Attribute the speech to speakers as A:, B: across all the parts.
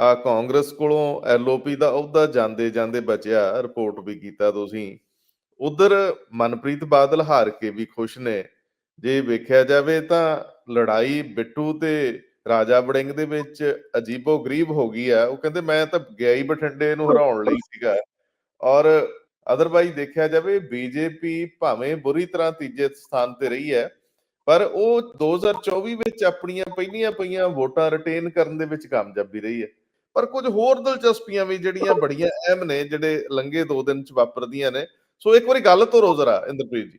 A: ਆ ਕਾਂਗਰਸ ਕੋਲੋਂ ਐਲਓਪੀ ਦਾ ਅਹੁਦਾ ਜਾਂਦੇ ਜਾਂਦੇ ਬਚਿਆ, ਰਿਪੋਰਟ ਵੀ ਕੀਤਾ ਤੁਸੀਂ। ਉਧਰ ਮਨਪ੍ਰੀਤ ਬਾਦਲ ਹਾਰ ਕੇ ਵੀ ਖੁਸ਼ ਨੇ। ਜੇ ਵੇਖਿਆ ਜਾਵੇ ਤਾਂ ਲੜਾਈ ਬਿੱਟੂ ਤੇ ਰਾਜਾ ਵੜਿੰਗ ਦੇ ਵਿੱਚ ਅਜੀਬੋ ਗਰੀਬ ਹੋ ਗਈ ਆ। ਉਹ ਕਹਿੰਦੇ, ਮੈਂ ਤਾਂ ਗਿਆ ਹੀ ਬਠਿੰਡੇ ਨੂੰ ਹਰਾਉਣ ਲਈ ਸੀਗਾ। ਔਰ ਅਦਰਵਾਈਜ਼ ਦੇਖਿਆ ਜਾਵੇ, ਬੀਜੇਪੀ ਭਾਵੇਂ ਬੁਰੀ ਤਰ੍ਹਾਂ ਤੀਜੇ ਸਥਾਨ ਤੇ ਰਹੀ ਹੈ, ਪਰ ਉਹ 2024 ਵਿੱਚ ਆਪਣੀਆਂ ਪਹਿਲੀਆਂ ਪਈਆਂ ਵੋਟਾਂ ਰਿਟੇਨ ਕਰਨ ਦੇ ਵਿੱਚ ਕਾਮਯਾਬੀ ਰਹੀ ਹੈ। ਪਰ ਕੁਝ ਹੋਰ ਦਿਲਚਸਪੀਆਂ ਵੀ ਜਿਹੜੀਆਂ ਬੜੀਆਂ ਅਹਿਮ ਨੇ, ਜਿਹੜੇ ਲੰਗੇ ਦੋ ਦਿਨ ਚ ਵਾਪਰਦੀਆਂ ਨੇ। ਸੋ ਇੱਕ ਵਾਰੀ ਗੱਲ ਤੋਰੋ ਜ਼ਰਾ ਇੰਦਰਪ੍ਰੀਤ ਜੀ।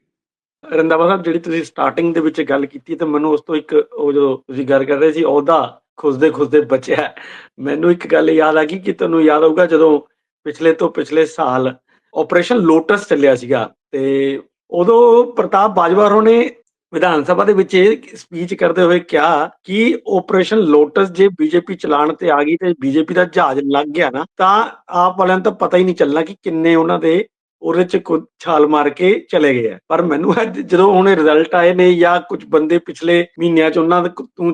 B: ਰੰਦਾਵਾ ਸਾਹਿਬ, ਜਿਹੜੀ ਤੁਸੀਂ ਸਟਾਰਟਿੰਗ ਦੇ ਵਿੱਚ ਗੱਲ ਕੀਤੀ ਤਾਂ ਮੈਨੂੰ ਉਸ ਤੋਂ ਇੱਕ ਉਹ ਜੋ ਤੁਸੀਂ ਗੱਲ ਕਰ ਰਹੇ ਸੀ ਉਹਦਾ ਖੁਸਦੇ ਖੁਸਦੇ ਬਚਿਆ। ਮੈਨੂੰ ਇੱਕ ਗੱਲ ਯਾਦ ਆ ਗਈ ਕਿ ਤੁਹਾਨੂੰ ਯਾਦ ਹੋਊਗਾ ਜਦੋਂ ਪਿਛਲੇ ਤੋਂ ਪਿਛਲੇ ਸਾਲ ਆਪਰੇਸ਼ਨ ਲੋਟਸ ਚੱਲਿਆ ਸੀਗਾ ਤੇ ਉਦੋਂ ਪ੍ਰਤਾਪ ਬਾਜਵਾ ਹੋਰਾਂ ਵਿਧਾਨ ਸਭਾ ਦੇ ਵਿੱਚ ਇਹ ਸਪੀਚ ਕਰਦੇ ਹੋਏ ਕਿਹਾ ਕਿ ਆਪਰੇਸ਼ਨ ਲੋਟਸ ਜੇ ਬੀਜੇਪੀ ਚਲਾਣ ਤੇ ਆ ਗਈ ਤੇ ਬੀਜੇਪੀ ਦਾ ਜਹਾਜ਼ ਲੱਗ ਗਿਆ ਨਾ, ਤਾਂ ਆਪ ਵਾਲਿਆਂ ਨੂੰ ਤਾਂ ਪਤਾ ਹੀ ਨਹੀਂ ਚੱਲਣਾ ਕਿ ਕਿੰਨੇ ਉਹਨਾਂ ਦੇ ਉਹਦੇ ਚ ਕੁ- ਛਾਲ ਮਾਰ ਕੇ ਚਲੇ ਗਏ ਆ। ਪਰ ਮੈਨੂੰ ਅੱਜ ਜਦੋਂ ਹੁਣ ਰਿਜ਼ਲਟ ਆਏ ਨੇ ਜਾਂ ਕੁਝ ਬੰਦੇ ਪਿਛਲੇ ਮਹੀਨਿਆਂ ਚ ਉਹਨਾਂ ਦੇ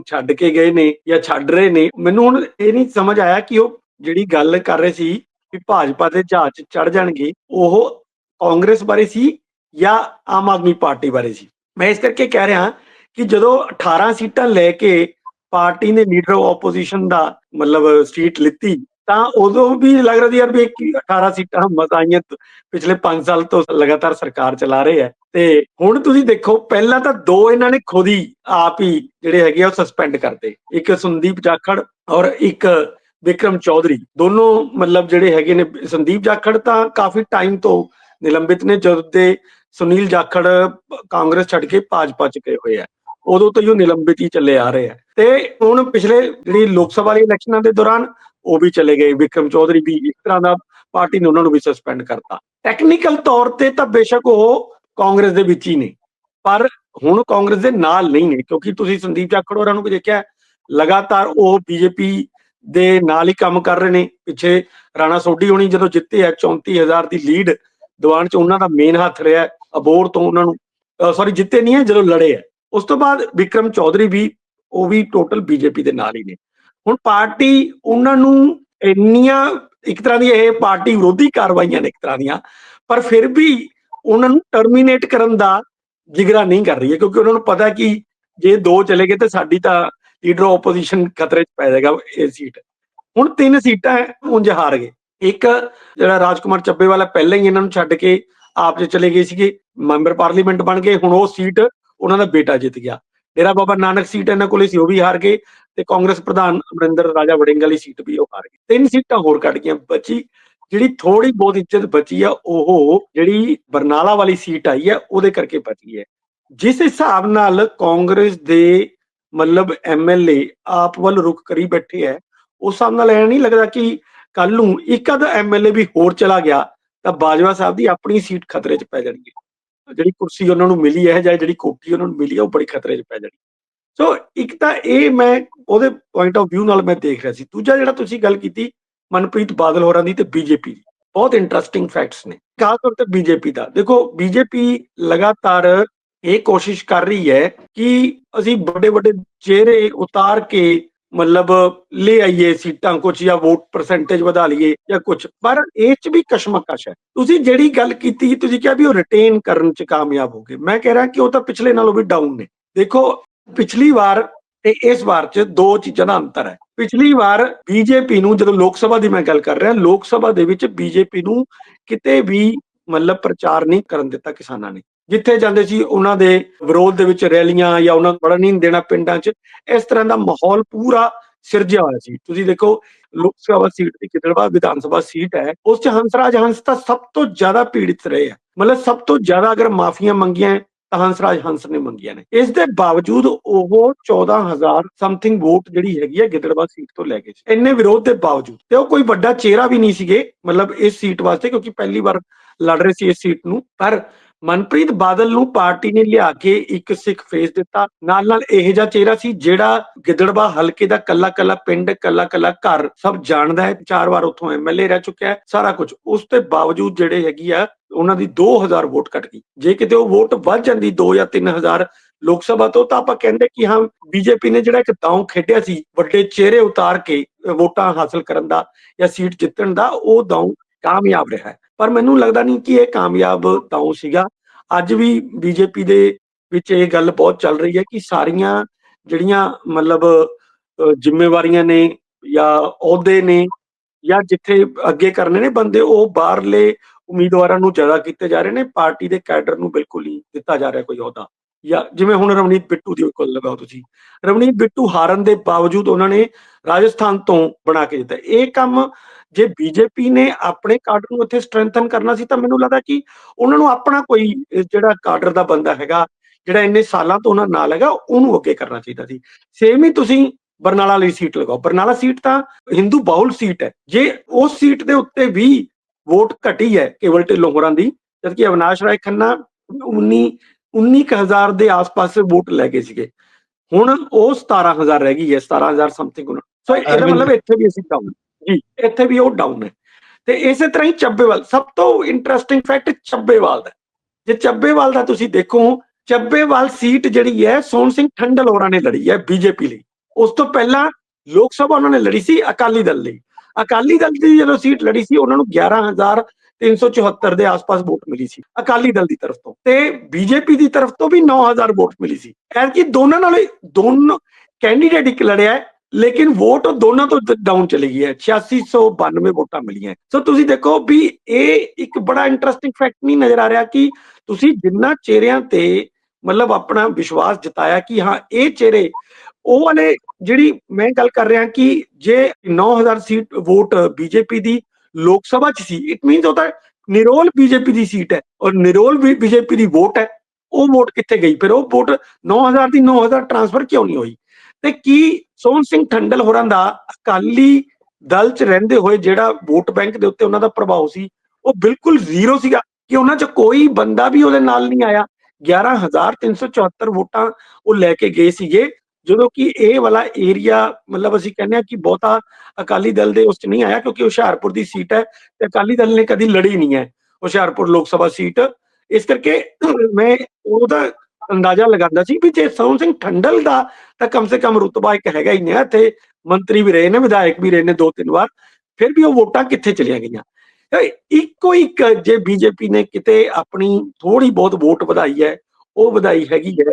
B: ਛੱਡ ਕੇ ਗਏ ਨੇ ਜਾਂ ਛੱਡ ਰਹੇ ਨੇ, ਮੈਨੂੰ ਹੁਣ ਇਹ ਨਹੀਂ ਸਮਝ ਆਇਆ ਕਿ ਉਹ ਜਿਹੜੀ ਗੱਲ ਕਰ ਰਹੇ ਸੀ ਕਿ ਭਾਜਪਾ ਦੇ ਜਹਾਜ਼ ਚ ਚੜ ਜਾਣਗੇ, ਉਹ ਕਾਂਗਰਸ ਬਾਰੇ ਸੀ ਜਾਂ ਆਮ ਆਦਮੀ ਪਾਰਟੀ ਬਾਰੇ ਸੀ। ਮੈਂ ਇਸ ਕਰਕੇ ਕਹਿ ਰਿਹਾ ਕਿ ਜਦੋਂ 18 ਸੀਟਾਂ ਲੈ ਕੇ ਪਾਰਟੀ ਨੇ ਲੀਡਰ ਆਫ ਆਪੋਜੀਸ਼ਨ ਦਾ ਮਤਲਬ ਸੀਟ ਲਿੱਤੀ, ਤਾਂ ਉਦੋਂ ਵੀ ਲੱਗ ਰਿਹਾ ਸੀ ਯਾਰ ਵੀ 18 ਸੀਟਾਂ ਮਸਾਈਆਂ ਪਿਛਲੇ 5 ਸਾਲ ਤੋਂ ਲਗਾਤਾਰ ਸਰਕਾਰ ਚਲਾ ਰਹੇ ਹੈ ਤੇ ਹੁਣ ਤੁਸੀਂ ਦੇਖੋ, ਪਹਿਲਾਂ ਤਾਂ ਦੋ ਇਹਨਾਂ ਨੇ ਖੁਦ ਹੀ ਆਪ ਹੀ ਜਿਹੜੇ ਹੈਗੇ ਆ ਉਹ ਸਸਪੈਂਡ ਕਰਦੇ। ਇੱਕ ਸੰਦੀਪ ਜਾਖੜ ਔਰ ਇੱਕ ਵਿਕਰਮ ਚੌਧਰੀ। ਦੋਨੋਂ ਮਤਲਬ ਜਿਹੜੇ ਹੈਗੇ ਨੇ, ਸੰਦੀਪ ਜਾਖੜ ਤਾਂ ਕਾਫੀ ਟਾਈਮ ਤੋਂ ਨਿਲੰਬਿਤ ਨੇ, ਜਦ ਦੇ ਸੁਨੀਲ ਜਾਖੜ ਕਾਂਗਰਸ ਛੱਡ ਕੇ ਭਾਜਪਾ ਚ ਗਏ ਹੋਏ ਆ। ਉਦੋਂ ਤੋਂ ਹੀ ਉਹ ਨਿਲੰਬਿਤ ਹੀ ਚੱਲੇ ਆ ਰਹੇ ਆ। ਤੇ ਹੁਣ ਪਿਛਲੇ ਜਿਹੜੀ ਲੋਕ ਸਭਾ ਦੀ ਇਲੈਕਸ਼ਨਾਂ ਦੇ ਦੌਰਾਨ ਉਹ ਵੀ ਚਲੇ ਗਏ। ਵਿਕਰਮ ਚੌਧਰੀ ਵੀ ਇਸ ਤਰ੍ਹਾਂ ਦਾ ਪਾਰਟੀ ਨੇ ਉਹਨਾਂ ਨੂੰ ਵੀ ਸਸਪੈਂਡ ਕਰਤਾ। ਟੈਕਨੀਕਲ ਤੌਰ ਤੇ ਤਾਂ ਬੇਸ਼ੱਕ ਉਹ ਕਾਂਗਰਸ ਦੇ ਵਿੱਚ ਹੀ ਨੇ। ਪਰ ਹੁਣ ਕਾਂਗਰਸ ਦੇ ਨਾਲ ਨਹੀਂ ਨੇ, ਕਿਉਂਕਿ ਤੁਸੀਂ ਸੰਦੀਪ ਜਾਖੜ ਹੋਰਾਂ ਨੂੰ ਵੀ ਦੇਖਿਆ, ਲਗਾਤਾਰ ਉਹ ਬੀਜੇਪੀ ਦੇ ਨਾਲ ਹੀ ਕੰਮ ਕਰ ਰਹੇ ਨੇ। ਪਿੱਛੇ ਰਾਣਾ ਸੋਢੀ ਹੋਣੀ ਜਦੋਂ ਜਿੱਤੇ ਆ 34000 ਦੀ ਲੀਡ ਦੀਵਾਨ ਚ ਉਹਨਾਂ ਦਾ ਮੇਨ ਹੱਥ ਰਿਹਾ। ਅਬੋਰ ਤੋਂ ਉਹਨਾਂ ਨੂੰ ਸੌਰੀ ਜਿੱਤੇ ਨਹੀਂ ਹੈ, ਜਦੋਂ ਲੜੇ ਆ ਉਸ ਤੋਂ ਬਾਅਦ ਵਿਕਰਮ ਚੌਧਰੀ ਵੀ, ਉਹ ਵੀ ਟੋਟਲ ਬੀਜੇਪੀ ਦੇ ਨਾਲ ਹੀ ਨੇ। ਹੁਣ ਪਾਰਟੀ ਉਹਨਾਂ ਨੂੰ ਇੰਨੀਆਂ, ਇੱਕ ਤਰ੍ਹਾਂ ਦੀ ਇਹ ਪਾਰਟੀ ਵਿਰੋਧੀ ਕਾਰਵਾਈਆਂ ਨੇ ਇੱਕ ਤਰ੍ਹਾਂ ਦੀਆਂ, ਪਰ ਫਿਰ ਵੀ ਉਹਨਾਂ ਨੂੰ ਟਰਮੀਨੇਟ ਕਰਨ ਦਾ ਜਿਗਰਾ ਨਹੀਂ ਕਰ ਰਹੀ ਹੈ, ਕਿਉਂਕਿ ਉਹਨਾਂ ਨੂੰ ਪਤਾ ਕਿ ਜੇ ਦੋ ਚਲੇ ਗਏ ਤੇ ਸਾਡੀ ਤਾਂ ਲੀਡਰ ਆਪੋਜੀਸ਼ਨ ਖਤਰੇ 'ਚ ਪੈ ਜਾਏਗਾ ਇਹ ਸੀਟ ਹੁਣ ਤਿੰਨ ਸੀਟਾਂ ਉਂਝ ਹਾਰ ਗਏ। ਇੱਕ ਜਿਹੜਾ ਰਾਜਕੁਮਾਰ ਚੱਬੇਵਾਲਾ ਪਹਿਲਾਂ ਹੀ ਇਹਨਾਂ ਨੂੰ ਛੱਡ ਕੇ ਆਪ ਜੇ ਚਲੇ ਗਏ ਸੀਗੇ, ਮੈਂਬਰ ਪਾਰਲੀਮੈਂਟ ਬਣ ਗਏ, ਹੁਣ ਉਹ ਸੀਟ ਉਹਨਾਂ ਦਾ ਬੇਟਾ ਜਿੱਤ ਗਿਆ। ਡੇਰਾ ਬਾਬਾ ਨਾਨਕ ਸੀਟ ਇਹਨਾਂ ਕੋਲੇ ਸੀ, ਉਹ ਵੀ ਹਾਰ ਗਏ ਤੇ ਕਾਂਗਰਸ ਪ੍ਰਧਾਨ ਅਮਰਿੰਦਰ ਰਾਜਾ ਵੜਿੰਗ ਵਾਲੀ ਸੀਟ ਵੀ ਉਹ ਹਾਰ ਗਏ। ਤਿੰਨ ਸੀਟਾਂ ਹੋਰ ਕੱਢ ਗਈਆਂ, ਬਚੀ ਜਿਹੜੀ ਥੋੜੀ ਬਹੁਤ ਇੱਜ਼ਤ ਬਚੀ ਆ, ਉਹ ਜਿਹੜੀ ਬਰਨਾਲਾ ਵਾਲੀ ਸੀਟ ਆਈ ਆ, ਉਹਦੇ ਕਰਕੇ ਬਚੀ ਹੈ। ਜਿਸ ਹਿਸਾਬ ਨਾਲ ਕਾਂਗਰਸ ਦੇ ਮਤਲਬ ਐਮਐਲਏ ਆਪ ਵੱਲ ਰੁਕ ਕਰੀ ਬੈਠੇ ਹੈ, ਉਸ ਹਿਸਾਬ ਨਾਲ ਐ ਨਹੀਂ ਲੱਗਦਾ ਕਿ ਕੱਲ ਨੂੰ ਇੱਕ ਅਦ ਐਮਐਲਏ ਵੀ ਹੋਰ ਚਲਾ ਗਿਆ ਤਾਂ ਬਾਜਵਾ ਸਾਹਿਬ ਦੀ ਆਪਣੀ ਸੀਟ ਖਤਰੇ 'ਚ ਪੈ ਜਾਣੀ ਹੈ। ਜਿਹੜੀ ਕੁਰਸੀ ਉਹਨਾਂ ਨੂੰ ਮਿਲੀ ਹੈ ਜਾਂ ਜਿਹੜੀ ਕੋਠੀ ਉਹਨਾਂ ਨੂੰ ਮਿਲੀ ਹੈ, ਉਹ ਬੜੀ ਖਤਰੇ 'ਚ ਪੈ ਜਾਣੀ ਸੋ ਇੱਕ ਤਾਂ ਇਹ ਮੈਂ ਉਹਦੇ ਪੁਆਇੰਟ ਆਫ View ਨਾਲ ਮੈਂ ਦੇਖ ਰਿਹਾ ਸੀ। ਦੂਜਾ ਜਿਹੜਾ ਤੁਸੀਂ ਗੱਲ ਕੀਤੀ ਮਨਪ੍ਰੀਤ ਬਾਦਲ ਹੋਰਾਂ ਦੀ ਤੇ ਬੀਜੇਪੀ ਦੀ। ਬਹੁਤ ਇੰਟਰਸਟਿੰਗ ਫੈਕਟਸ ਨੇ। ਖਾਸ ਤੌਰ ਤੇ ਬੀਜੇਪੀ ਦਾ। ਦੇਖੋ ਬੀਜੇਪੀ ਲਗਾਤਾਰ ਇਹ ਕੋਸ਼ਿਸ਼ ਕਰ ਰਹੀ ਹੈ ਕਿ ਅਸੀਂ ਵੱਡੇ ਵੱਡੇ ਚਿਹਰੇ ਉਤਾਰ ਕੇ ਮਤਲਬ ਲੈ ਆਈਏ ਸੀਟਾਂ ਕੁਝ ਜਾਂ ਵੋਟ ਪਰਸੈਂਟੇਜ ਵਧਾ ਲਈਏ ਜਾਂ ਕੁਝ ਪਰ ਇਹ ਚ ਵੀ ਕਸ਼ਮਕਸ਼ ਹੈ। ਤੁਸੀਂ ਜਿਹੜੀ ਗੱਲ ਕੀਤੀ, ਤੁਸੀਂ ਕਿਹਾ ਵੀ ਉਹ ਰਿਟੇਨ ਕਰਨ ਚ ਕਾਮਯਾਬ ਹੋ ਮੈਂ ਕਹਿ ਰਿਹਾ ਕਿ ਉਹ ਤਾਂ ਪਿਛਲੇ ਨਾਲੋਂ ਵੀ ਡਾਊਨ ਨੇ। ਦੇਖੋ, ਪਿਛਲੀ ਵਾਰ ਤੇ ਇਸ ਵਾਰ ਚ ਦੋ ਚੀਜ਼ਾਂ ਦਾ ਅੰਤਰ ਹੈ। ਪਿਛਲੀ ਵਾਰ ਬੀਜੇਪੀ ਨੂੰ, ਜਦੋਂ ਲੋਕ ਸਭਾ ਦੀ ਮੈਂ ਗੱਲ ਕਰ ਰਿਹਾ, ਲੋਕ ਸਭਾ ਦੇ ਵਿੱਚ ਬੀਜੇਪੀ ਨੂੰ ਕਿਤੇ ਵੀ ਮਤਲਬ ਪ੍ਰਚਾਰ ਨਹੀਂ ਕਰਨ ਦਿੱਤਾ ਕਿਸਾਨਾਂ ਨੇ। ਜਿੱਥੇ ਜਾਂਦੇ ਸੀ, ਉਹਨਾਂ ਦੇ ਵਿਰੋਧ ਦੇ ਵਿੱਚ ਰੈਲੀਆਂ ਜਾਂ ਉਹਨਾਂ ਨੂੰ ਵੜਨ ਨਹੀਂ ਦੇਣਾ ਪਿੰਡਾਂ 'ਚ, ਇਸ ਤਰ੍ਹਾਂ ਦਾ ਮਾਹੌਲ ਪੂਰਾ ਸਿਰਜਿਆ ਹੋਇਆ ਸੀ। ਤੁਸੀਂ ਦੇਖੋ, ਲੋਕ ਸਭਾ ਸੀਟ ਦੀ ਗਿੱਦੜਵਾ ਵਿਧਾਨ ਸਭਾ ਸੀਟ ਹੈ, ਉਸ 'ਚ ਹੰਸਰਾਜ ਹੰਸ ਤਾਂ ਸਭ ਤੋਂ ਜ਼ਿਆਦਾ ਪੀੜਿਤ ਰਹੇ ਆ। ਮਤਲਬ ਸਭ ਤੋਂ ਜ਼ਿਆਦਾ ਅਗਰ ਮਾਫੀਆਂ ਮੰਗੀਆਂ, ਤਾਂ ਹੰਸਰਾਜ ਹੰਸ ਨੇ ਮੰਗੀਆਂ ਨੇ। ਇਸ ਦੇ ਬਾਵਜੂਦ ਉਹ 14000 ਸਮਥਿੰਗ ਵੋਟ ਜਿਹੜੀ ਹੈਗੀ ਹੈ ਗਿੱਦੜਵਾ ਸੀਟ ਤੋਂ ਲੈ ਕੇ ਇੰਨੇ ਵਿਰੋਧ ਦੇ ਬਾਵਜੂਦ ਤੇ ਉਹ ਕੋਈ ਵੱਡਾ ਚਿਹਰਾ ਵੀ ਨਹੀਂ ਸੀਗੇ, ਮਤਲਬ ਇਸ ਸੀਟ ਵਾਸਤੇ, ਕਿਉਂਕਿ ਪਹਿਲੀ ਵਾਰ ਲੜ ਰਹੇ ਸੀ ਇਸ ਸੀਟ ਨੂੰ। ਪਰ ਮਨਪ੍ਰੀਤ ਬਾਦਲ ਨੂੰ ਪਾਰਟੀ ਨੇ ਲਿਆ ਕੇ ਇੱਕ ਸਿੱਖ ਫੇਸ ਦਿੱਤਾ। ਨਾਲ ਨਾਲ ਇਹ ਜਿਹਾ ਚਿਹਰਾ ਸੀ ਜਿਹੜਾ ਗਿੱਦੜਬਾ ਹਲਕੇ ਦਾ ਕੱਲਾ ਕੱਲਾ ਪਿੰਡ ਕੱਲਾ ਕੱਲਾ ਘਰ ਸਭ ਜਾਣਦਾ ਹੈ। ਚਾਰ ਵਾਰ ਉੱਥੋਂ ਐਮਐਲਏ ਰਹਿ ਚੁੱਕਿਆ ਹੈ। ਸਾਰਾ ਕੁਝ ਉਸ ਦੇ ਬਾਵਜੂਦ ਜਿਹੜੇ ਹੈਗੀ ਆ, ਉਹਨਾਂ ਦੀ 2000 ਵੋਟ ਕੱਟ ਗਈ। ਜੇ ਕਿਤੇ ਉਹ ਵੋਟ ਵੱਧ ਜਾਂਦੀ 2 ਜਾਂ 3000 ਲੋਕ ਸਭਾ ਤੋਂ, ਤਾਂ ਆਪਾਂ ਕਹਿੰਦੇ ਕਿ ਹਾਂ ਬੀਜੇਪੀ ਨੇ ਜਿਹੜਾ ਇੱਕ ਦਾਅ ਖੇਡਿਆ ਸੀ, ਵੱਡੇ ਚਿਹਰੇ ਉਤਾਰ ਕੇ ਵੋਟਾਂ ਹਾਸਲ ਕਰਨ ਦਾ ਜਾਂ ਸੀਟ ਜਿੱਤਣ ਦਾ, ਉਹ ਦਾਅ ਕਾਮਯਾਬ ਰਿਹਾ ਹੈ। ਪਰ ਮੈਨੂੰ ਲੱਗਦਾ ਨਹੀਂ ਕਿ ਇਹ ਕਾਮਯਾਬ ਦਾਅ ਸੀਗਾ। ਅੱਜ ਵੀ ਬੀਜੇਪੀ ਦੇ ਵਿੱਚ ਇਹ ਗੱਲ ਬਹੁਤ ਚੱਲ ਰਹੀ ਹੈ ਕਿ ਸਾਰੀਆਂ ਜਿਹੜੀਆਂ ਮਤਲਬ ਜ਼ਿੰਮੇਵਾਰੀਆਂ ਨੇ ਜਾਂ ਅਹੁਦੇ ਨੇ ਜਾਂ ਜਿੱਥੇ ਅੱਗੇ ਕਰਨੇ ਨੇ ਬੰਦੇ, ਉਹ ਬਾਹਰਲੇ ਉਮੀਦਵਾਰਾਂ ਨੂੰ ਜ਼ਿਆਦਾ ਕੀਤੇ ਜਾ ਰਹੇ ਨੇ। ਪਾਰਟੀ ਦੇ ਕੈਡਰ ਨੂੰ ਬਿਲਕੁਲ ਹੀ ਦਿੱਤਾ ਜਾ ਰਿਹਾ ਕੋਈ ਅਹੁਦਾ। ਜਾਂ ਜਿਵੇਂ ਹੁਣ ਰਵਨੀਤ ਬਿੱਟੂ ਦੀ ਕੋਲ ਲਗਾਓ ਤੁਸੀਂ। ਰਵਨੀਤ ਬਿੱਟੂ ਹਾਰਨ ਦੇ ਬਾਵਜੂਦ ਉਹਨਾਂ ਨੇ ਰਾਜਸਥਾਨ ਤੋਂ ਬਣਾ ਕੇ ਦਿੱਤਾ। ਇਹ ਕੰਮ ਜੇ ਬੀਜੇਪੀ ਨੇ ਆਪਣੇ ਕਾਡਰ ਨੂੰ ਇੱਥੇ ਸਟਰੈਂਥਨ ਕਰਨਾ ਸੀ ਤਾਂ ਮੈਨੂੰ ਲੱਗਦਾ ਕਿ ਉਹਨਾਂ ਨੂੰ ਆਪਣਾ ਕੋਈ ਜਿਹੜਾ ਕਾਡਰ ਦਾ ਬੰਦਾ ਹੈਗਾ ਜਿਹੜਾ ਇੰਨੇ ਸਾਲਾਂ ਤੋਂ ਉਹਨਾਂ ਨਾਲ ਹੈਗਾ ਉਹਨੂੰ ਅੱਗੇ ਕਰਨਾ ਚਾਹੀਦਾ ਸੀ। ਸੇਮ ਹੀ ਤੁਸੀਂ ਬਰਨਾਲਾ ਲਈ ਸੀਟ ਲਗਾਓ। ਬਰਨਾਲਾ ਸੀਟ ਤਾਂ ਹਿੰਦੂ ਬਾਹੁਲ ਸੀਟ ਹੈ। ਜੇ ਉਸ ਸੀਟ ਦੇ ਉੱਤੇ ਵੀ ਵੋਟ ਘਟੀ ਹੈ ਕੇਵਲ ਢਿੱਲੋਂ ਹੋਰਾਂ ਦੀ ਜਦਕਿ ਅਵਿਨਾਸ਼ ਰਾਏ ਖੰਨਾ 19 19000 ਦੇ ਆਸ-ਪਾਸ ਵੋਟ ਲੈ ਗਏ ਸੀਗੇ। ਹੁਣ ਉਹ 17000 ਰਹਿ ਗਈ ਹੈ 17000 ਸਮਥਿੰਗ ਉਹਨਾਂ ਸੋ ਇਹਦਾ ਮਤਲਬ ਇੱਥੇ ਵੀ ਅਸੀਂ ਡਾਊਨ ਜੀ। ਇੱਥੇ ਵੀ ਉਹ ਡਾਊਨ ਹੈ। ਤੇ ਇਸੇ ਤਰ੍ਹਾਂ ਹੀ ਚੱਬੇਵਾਲ, ਸਭ ਤੋਂ ਇੰਟਰਸਟਿੰਗ ਫੈਕਟ ਚੱਬੇਵਾਲ ਦਾ। ਜੇ ਚੱਬੇਵਾਲ ਦਾ ਤੁਸੀਂ ਦੇਖੋ, ਚੱਬੇਵਾਲ ਸੀਟ ਜਿਹੜੀ ਹੈ, ਸੋਹਣ ਸਿੰਘ ਠੰਡਲ ਹੋਰਾਂ ਨੇ ਲੜੀ ਹੈ ਬੀਜੇਪੀ ਲਈ। ਉਸ ਤੋਂ ਪਹਿਲਾਂ ਲੋਕ ਸਭਾ ਉਹਨਾਂ ਨੇ ਲੜੀ ਸੀ ਅਕਾਲੀ ਦਲ ਲਈ। ਅਕਾਲੀ ਦਲ ਦੀ ਜਦੋਂ ਸੀਟ ਲੜੀ ਸੀ, ਉਹਨਾਂ ਨੂੰ 11374 ਦੇ ਆਸ-ਪਾਸ ਵੋਟ ਮਿਲੀ ਸੀ, ਅਕਾਲੀ ਦਲ ਦੀ ਤਰਫ ਤੋਂ। ਤੇ ਬੀਜੇਪੀ ਦੀ ਤਰਫ ਤੋਂ ਵੀ 9000 ਵੋਟ ਮਿਲੀ ਸੀ। ਐਤਕੀ ਦੋਨਾਂ ਨਾਲ, ਦੋਨੋਂ ਕੈਂਡੀਡੇਟ ਇੱਕ ਲੜਿਆ ਹੈ ਲੇਕਿਨ ਵੋਟ ਦੋਨਾਂ ਤੋਂ ਡਾਊਨ ਚਲੀ ਗਈ ਹੈ। 8692 ਵੋਟਾਂ ਮਿਲੀਆਂ ਸੋ ਤੁਸੀਂ ਦੇਖੋ ਵੀ ਇਹ ਇੱਕ ਬੜਾ ਇੰਟਰਸਟਿੰਗ ਫੈਕਟ ਨਹੀਂ ਨਜ਼ਰ ਆ ਰਿਹਾ ਕਿ ਤੁਸੀਂ ਜਿੰਨਾ ਚਿਹਰਿਆਂ ਤੇ ਮਤਲਬ ਆਪਣਾ ਵਿਸ਼ਵਾਸ ਜਤਾਇਆ ਕਿ ਹਾਂ, ਇਹ ਚਿਹਰੇ ਉਹ ਵਾਲੇ ਜਿਹੜੀ ਮੈਂ ਗੱਲ ਕਰ ਰਿਹਾ ਕਿ ਜੇ 9000 ਸੀਟ ਵੋਟ ਬੀਜੇਪੀ ਦੀ ਲੋਕ ਸਭਾ ਚ ਸੀ ਇਟ ਮੀਨਸ ਉਹ ਤਾਂ ਨਿਰੋਲ ਬੀਜੇਪੀ ਦੀ ਸੀਟ ਹੈ ਔਰ ਨਿਰੋਲ ਵੀ ਬੀਜੇਪੀ ਦੀ ਵੋਟ ਹੈ, ਉਹ ਵੋਟ ਕਿੱਥੇ ਗਈ? ਫਿਰ ਉਹ ਵੋਟ 9000 ਦੀ 9000 ਟ੍ਰਾਂਸਫਰ ਕਿਉਂ ਨਹੀਂ ਹੋਈ? ਤੇ ਕੀ ਸੋਹਣ ਸਿੰਘ ਠੰਡਲ ਹੋਰਾਂ ਦਾ ਅਕਾਲੀ ਦਲ ਚ ਰਹਿੰਦੇ ਹੋਏ ਜਿਹੜਾ ਵੋਟ ਬੈਂਕ ਦੇ ਉੱਤੇ ਉਹਨਾਂ ਦਾ ਪ੍ਰਭਾਵ ਸੀ, ਉਹ ਬਿਲਕੁਲ ਜ਼ੀਰੋ ਸੀਗਾ ਕਿ ਉਹਨਾਂ ਚ ਕੋਈ ਬੰਦਾ ਵੀ ਉਹਦੇ ਨਾਲ ਨਹੀਂ ਆਇਆ। 11374 ਵੋਟਾਂ ਉਹ ਲੈ ਕੇ ਗਏ ਸੀਗੇ। ਜਦੋਂ ਕਿ ਇਹ ਵਾਲਾ ਏਰੀਆ ਮਤਲਬ ਅਸੀਂ ਕਹਿੰਦੇ ਆ ਕਿ ਬਹੁਤਾ ਅਕਾਲੀ ਦਲ ਦੇ ਉਸ ਚ ਨਹੀਂ ਆਇਆ ਕਿਉਂਕਿ ਹੁਸ਼ਿਆਰਪੁਰ ਦੀ ਸੀਟ ਹੈ ਤੇ ਅਕਾਲੀ ਦਲ ਨੇ ਕਦੀ ਲੜੀ ਨਹੀਂ ਹੈ ਹੁਸ਼ਿਆਰਪੁਰ ਲੋਕ ਸਭਾ ਸੀਟ। ਇਸ ਕਰਕੇ ਮੈਂ ਉਹਦਾ ਅੰਦਾਜ਼ਾ ਲਗਾਉਂਦਾ ਸੀ ਵੀ ਜੇ ਸੋਹਣ ਸਿੰਘ ਠੰਡਲ ਦਾ ਤਾਂ ਕਮ ਸੇ ਕਮ ਰੁਤਬਾ ਇੱਕ ਹੈਗਾ ਹੀ ਨੇ ਇੱਥੇ ਮੰਤਰੀ ਵੀ ਰਹੇ ਨੇ ਵਿਧਾਇਕ ਵੀ ਰਹੇ ਨੇ ਦੋ ਤਿੰਨ ਵਾਰ ਫਿਰ ਵੀ ਉਹ ਵੋਟਾਂ ਕਿੱਥੇ ਚਲੀਆਂ ਗਈਆਂ? ਇੱਕੋ ਇੱਕ ਜੇ ਬੀਜੇਪੀ ਨੇ ਕਿਤੇ ਆਪਣੀ ਥੋੜੀ ਬਹੁਤ ਵੋਟ ਵਧਾਈ ਹੈ ਉਹ ਵਧਾਈ ਹੈਗੀ ਹੈ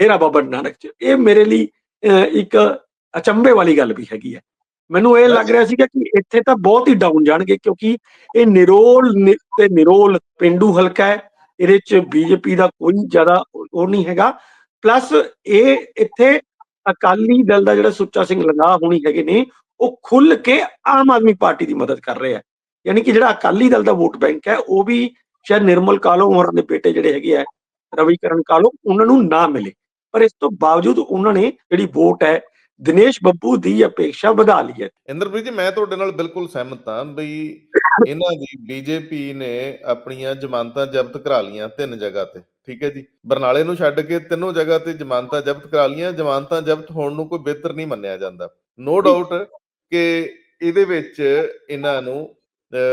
B: ਡੇਰਾ ਬਾਬਾ ਨਾਨਕ ਚ। ਇਹ ਮੇਰੇ ਲਈ ਅਹ, ਇੱਕ ਅਚੰਭੇ ਵਾਲੀ ਗੱਲ ਵੀ ਹੈਗੀ ਹੈ। ਮੈਨੂੰ ਇਹ ਲੱਗ ਰਿਹਾ ਸੀਗਾ ਕਿ ਇੱਥੇ ਤਾਂ ਬਹੁਤ ਹੀ ਡਾਊਨ ਜਾਣਗੇ ਕਿਉਂਕਿ ਇਹ ਨਿਰੋਲ ਨਿ- ਤੇ ਨਿਰੋਲ ਪਿੰਡੂ ਹਲਕਾ ਹੈ ਇਹਦੇ ਚ ਬੀਜੇਪੀ ਦਾ ਕੋਈ ਜ਼ਿਆਦਾ ਉਹ ਨਹੀਂ ਹੈਗਾ। ਪਲੱਸ ਇਹ ਇੱਥੇ ਅਕਾਲੀ ਦਲ ਦਾ ਜਿਹੜਾ ਸੁੱਚਾ ਸਿੰਘ ਲੰਗਾ ਹੋਣੀ ਹੈਗੇ ਨੇ, ਉਹ ਖੁੱਲ ਕੇ ਆਮ ਆਦਮੀ ਪਾਰਟੀ ਦੀ ਮਦਦ ਕਰ ਰਹੇ ਆ। ਯਾਨੀ ਕਿ ਜਿਹੜਾ ਅਕਾਲੀ ਦਲ ਦਾ ਵੋਟ ਬੈਂਕ ਹੈ, ਉਹ ਵੀ ਸ਼ਾਇਦ ਨਿਰਮਲ ਕਾਲੋ ਹੋਰਾਂ ਦੇ ਬੇਟੇ ਜਿਹੜੇ ਹੈਗੇ ਆ, ਰਵੀਕਰਨ ਕਾਲੋ, ਉਹਨਾਂ ਨੂੰ ਨਾ ਮਿਲੇ। ਪਰ ਇਸ ਤੋਂ ਬਾਵਜੂਦ ਉਹਨਾਂ ਨੇ ਜਿਹੜੀ ਵੋਟ ਹੈ, ਦਿਨੇਸ਼ ਬੱਬੂ ਦੀ ਅਪੇक्षा ਵਧਾ ਲਈ ਹੈ।
A: ਇੰਦਰਪ੍ਰੀਤ ਜੀ, ਮੈਂ ਤੁਹਾਡੇ ਨਾਲ ਬਿਲਕੁਲ ਸਹਿਮਤ ਹਾਂ ਬਈ ਇਹਨਾਂ ਦੀ ਬੀਜੇਪੀ ਨੇ ਆਪਣੀਆਂ ਜ਼ਮਾਨਤਾਂ ਜ਼ਬਤ ਕਰਾ ਲੀਆਂ ਤਿੰਨ ਜਗ੍ਹਾ ਤੇ। ਠੀਕ ਹੈ ਜੀ। ਬਰਨਾਲੇ ਨੂੰ ਛੱਡ ਕੇ ਤਿੰਨੋਂ ਜਗ੍ਹਾ ਤੇ ਜ਼ਮਾਨਤਾਂ ਜ਼ਬਤ ਕਰਾ ਲੀਆਂ ਜ਼ਮਾਨਤਾਂ ਜ਼ਬਤ ਹੋਣ ਨੂੰ ਕੋਈ ਬਿਹਤਰ ਨਹੀਂ ਮੰਨਿਆ ਜਾਂਦਾ। ਨੋ ਡਾਊਟ ਕਿ ਇਹਦੇ ਵਿੱਚ ਇਹਨਾਂ ਨੂੰ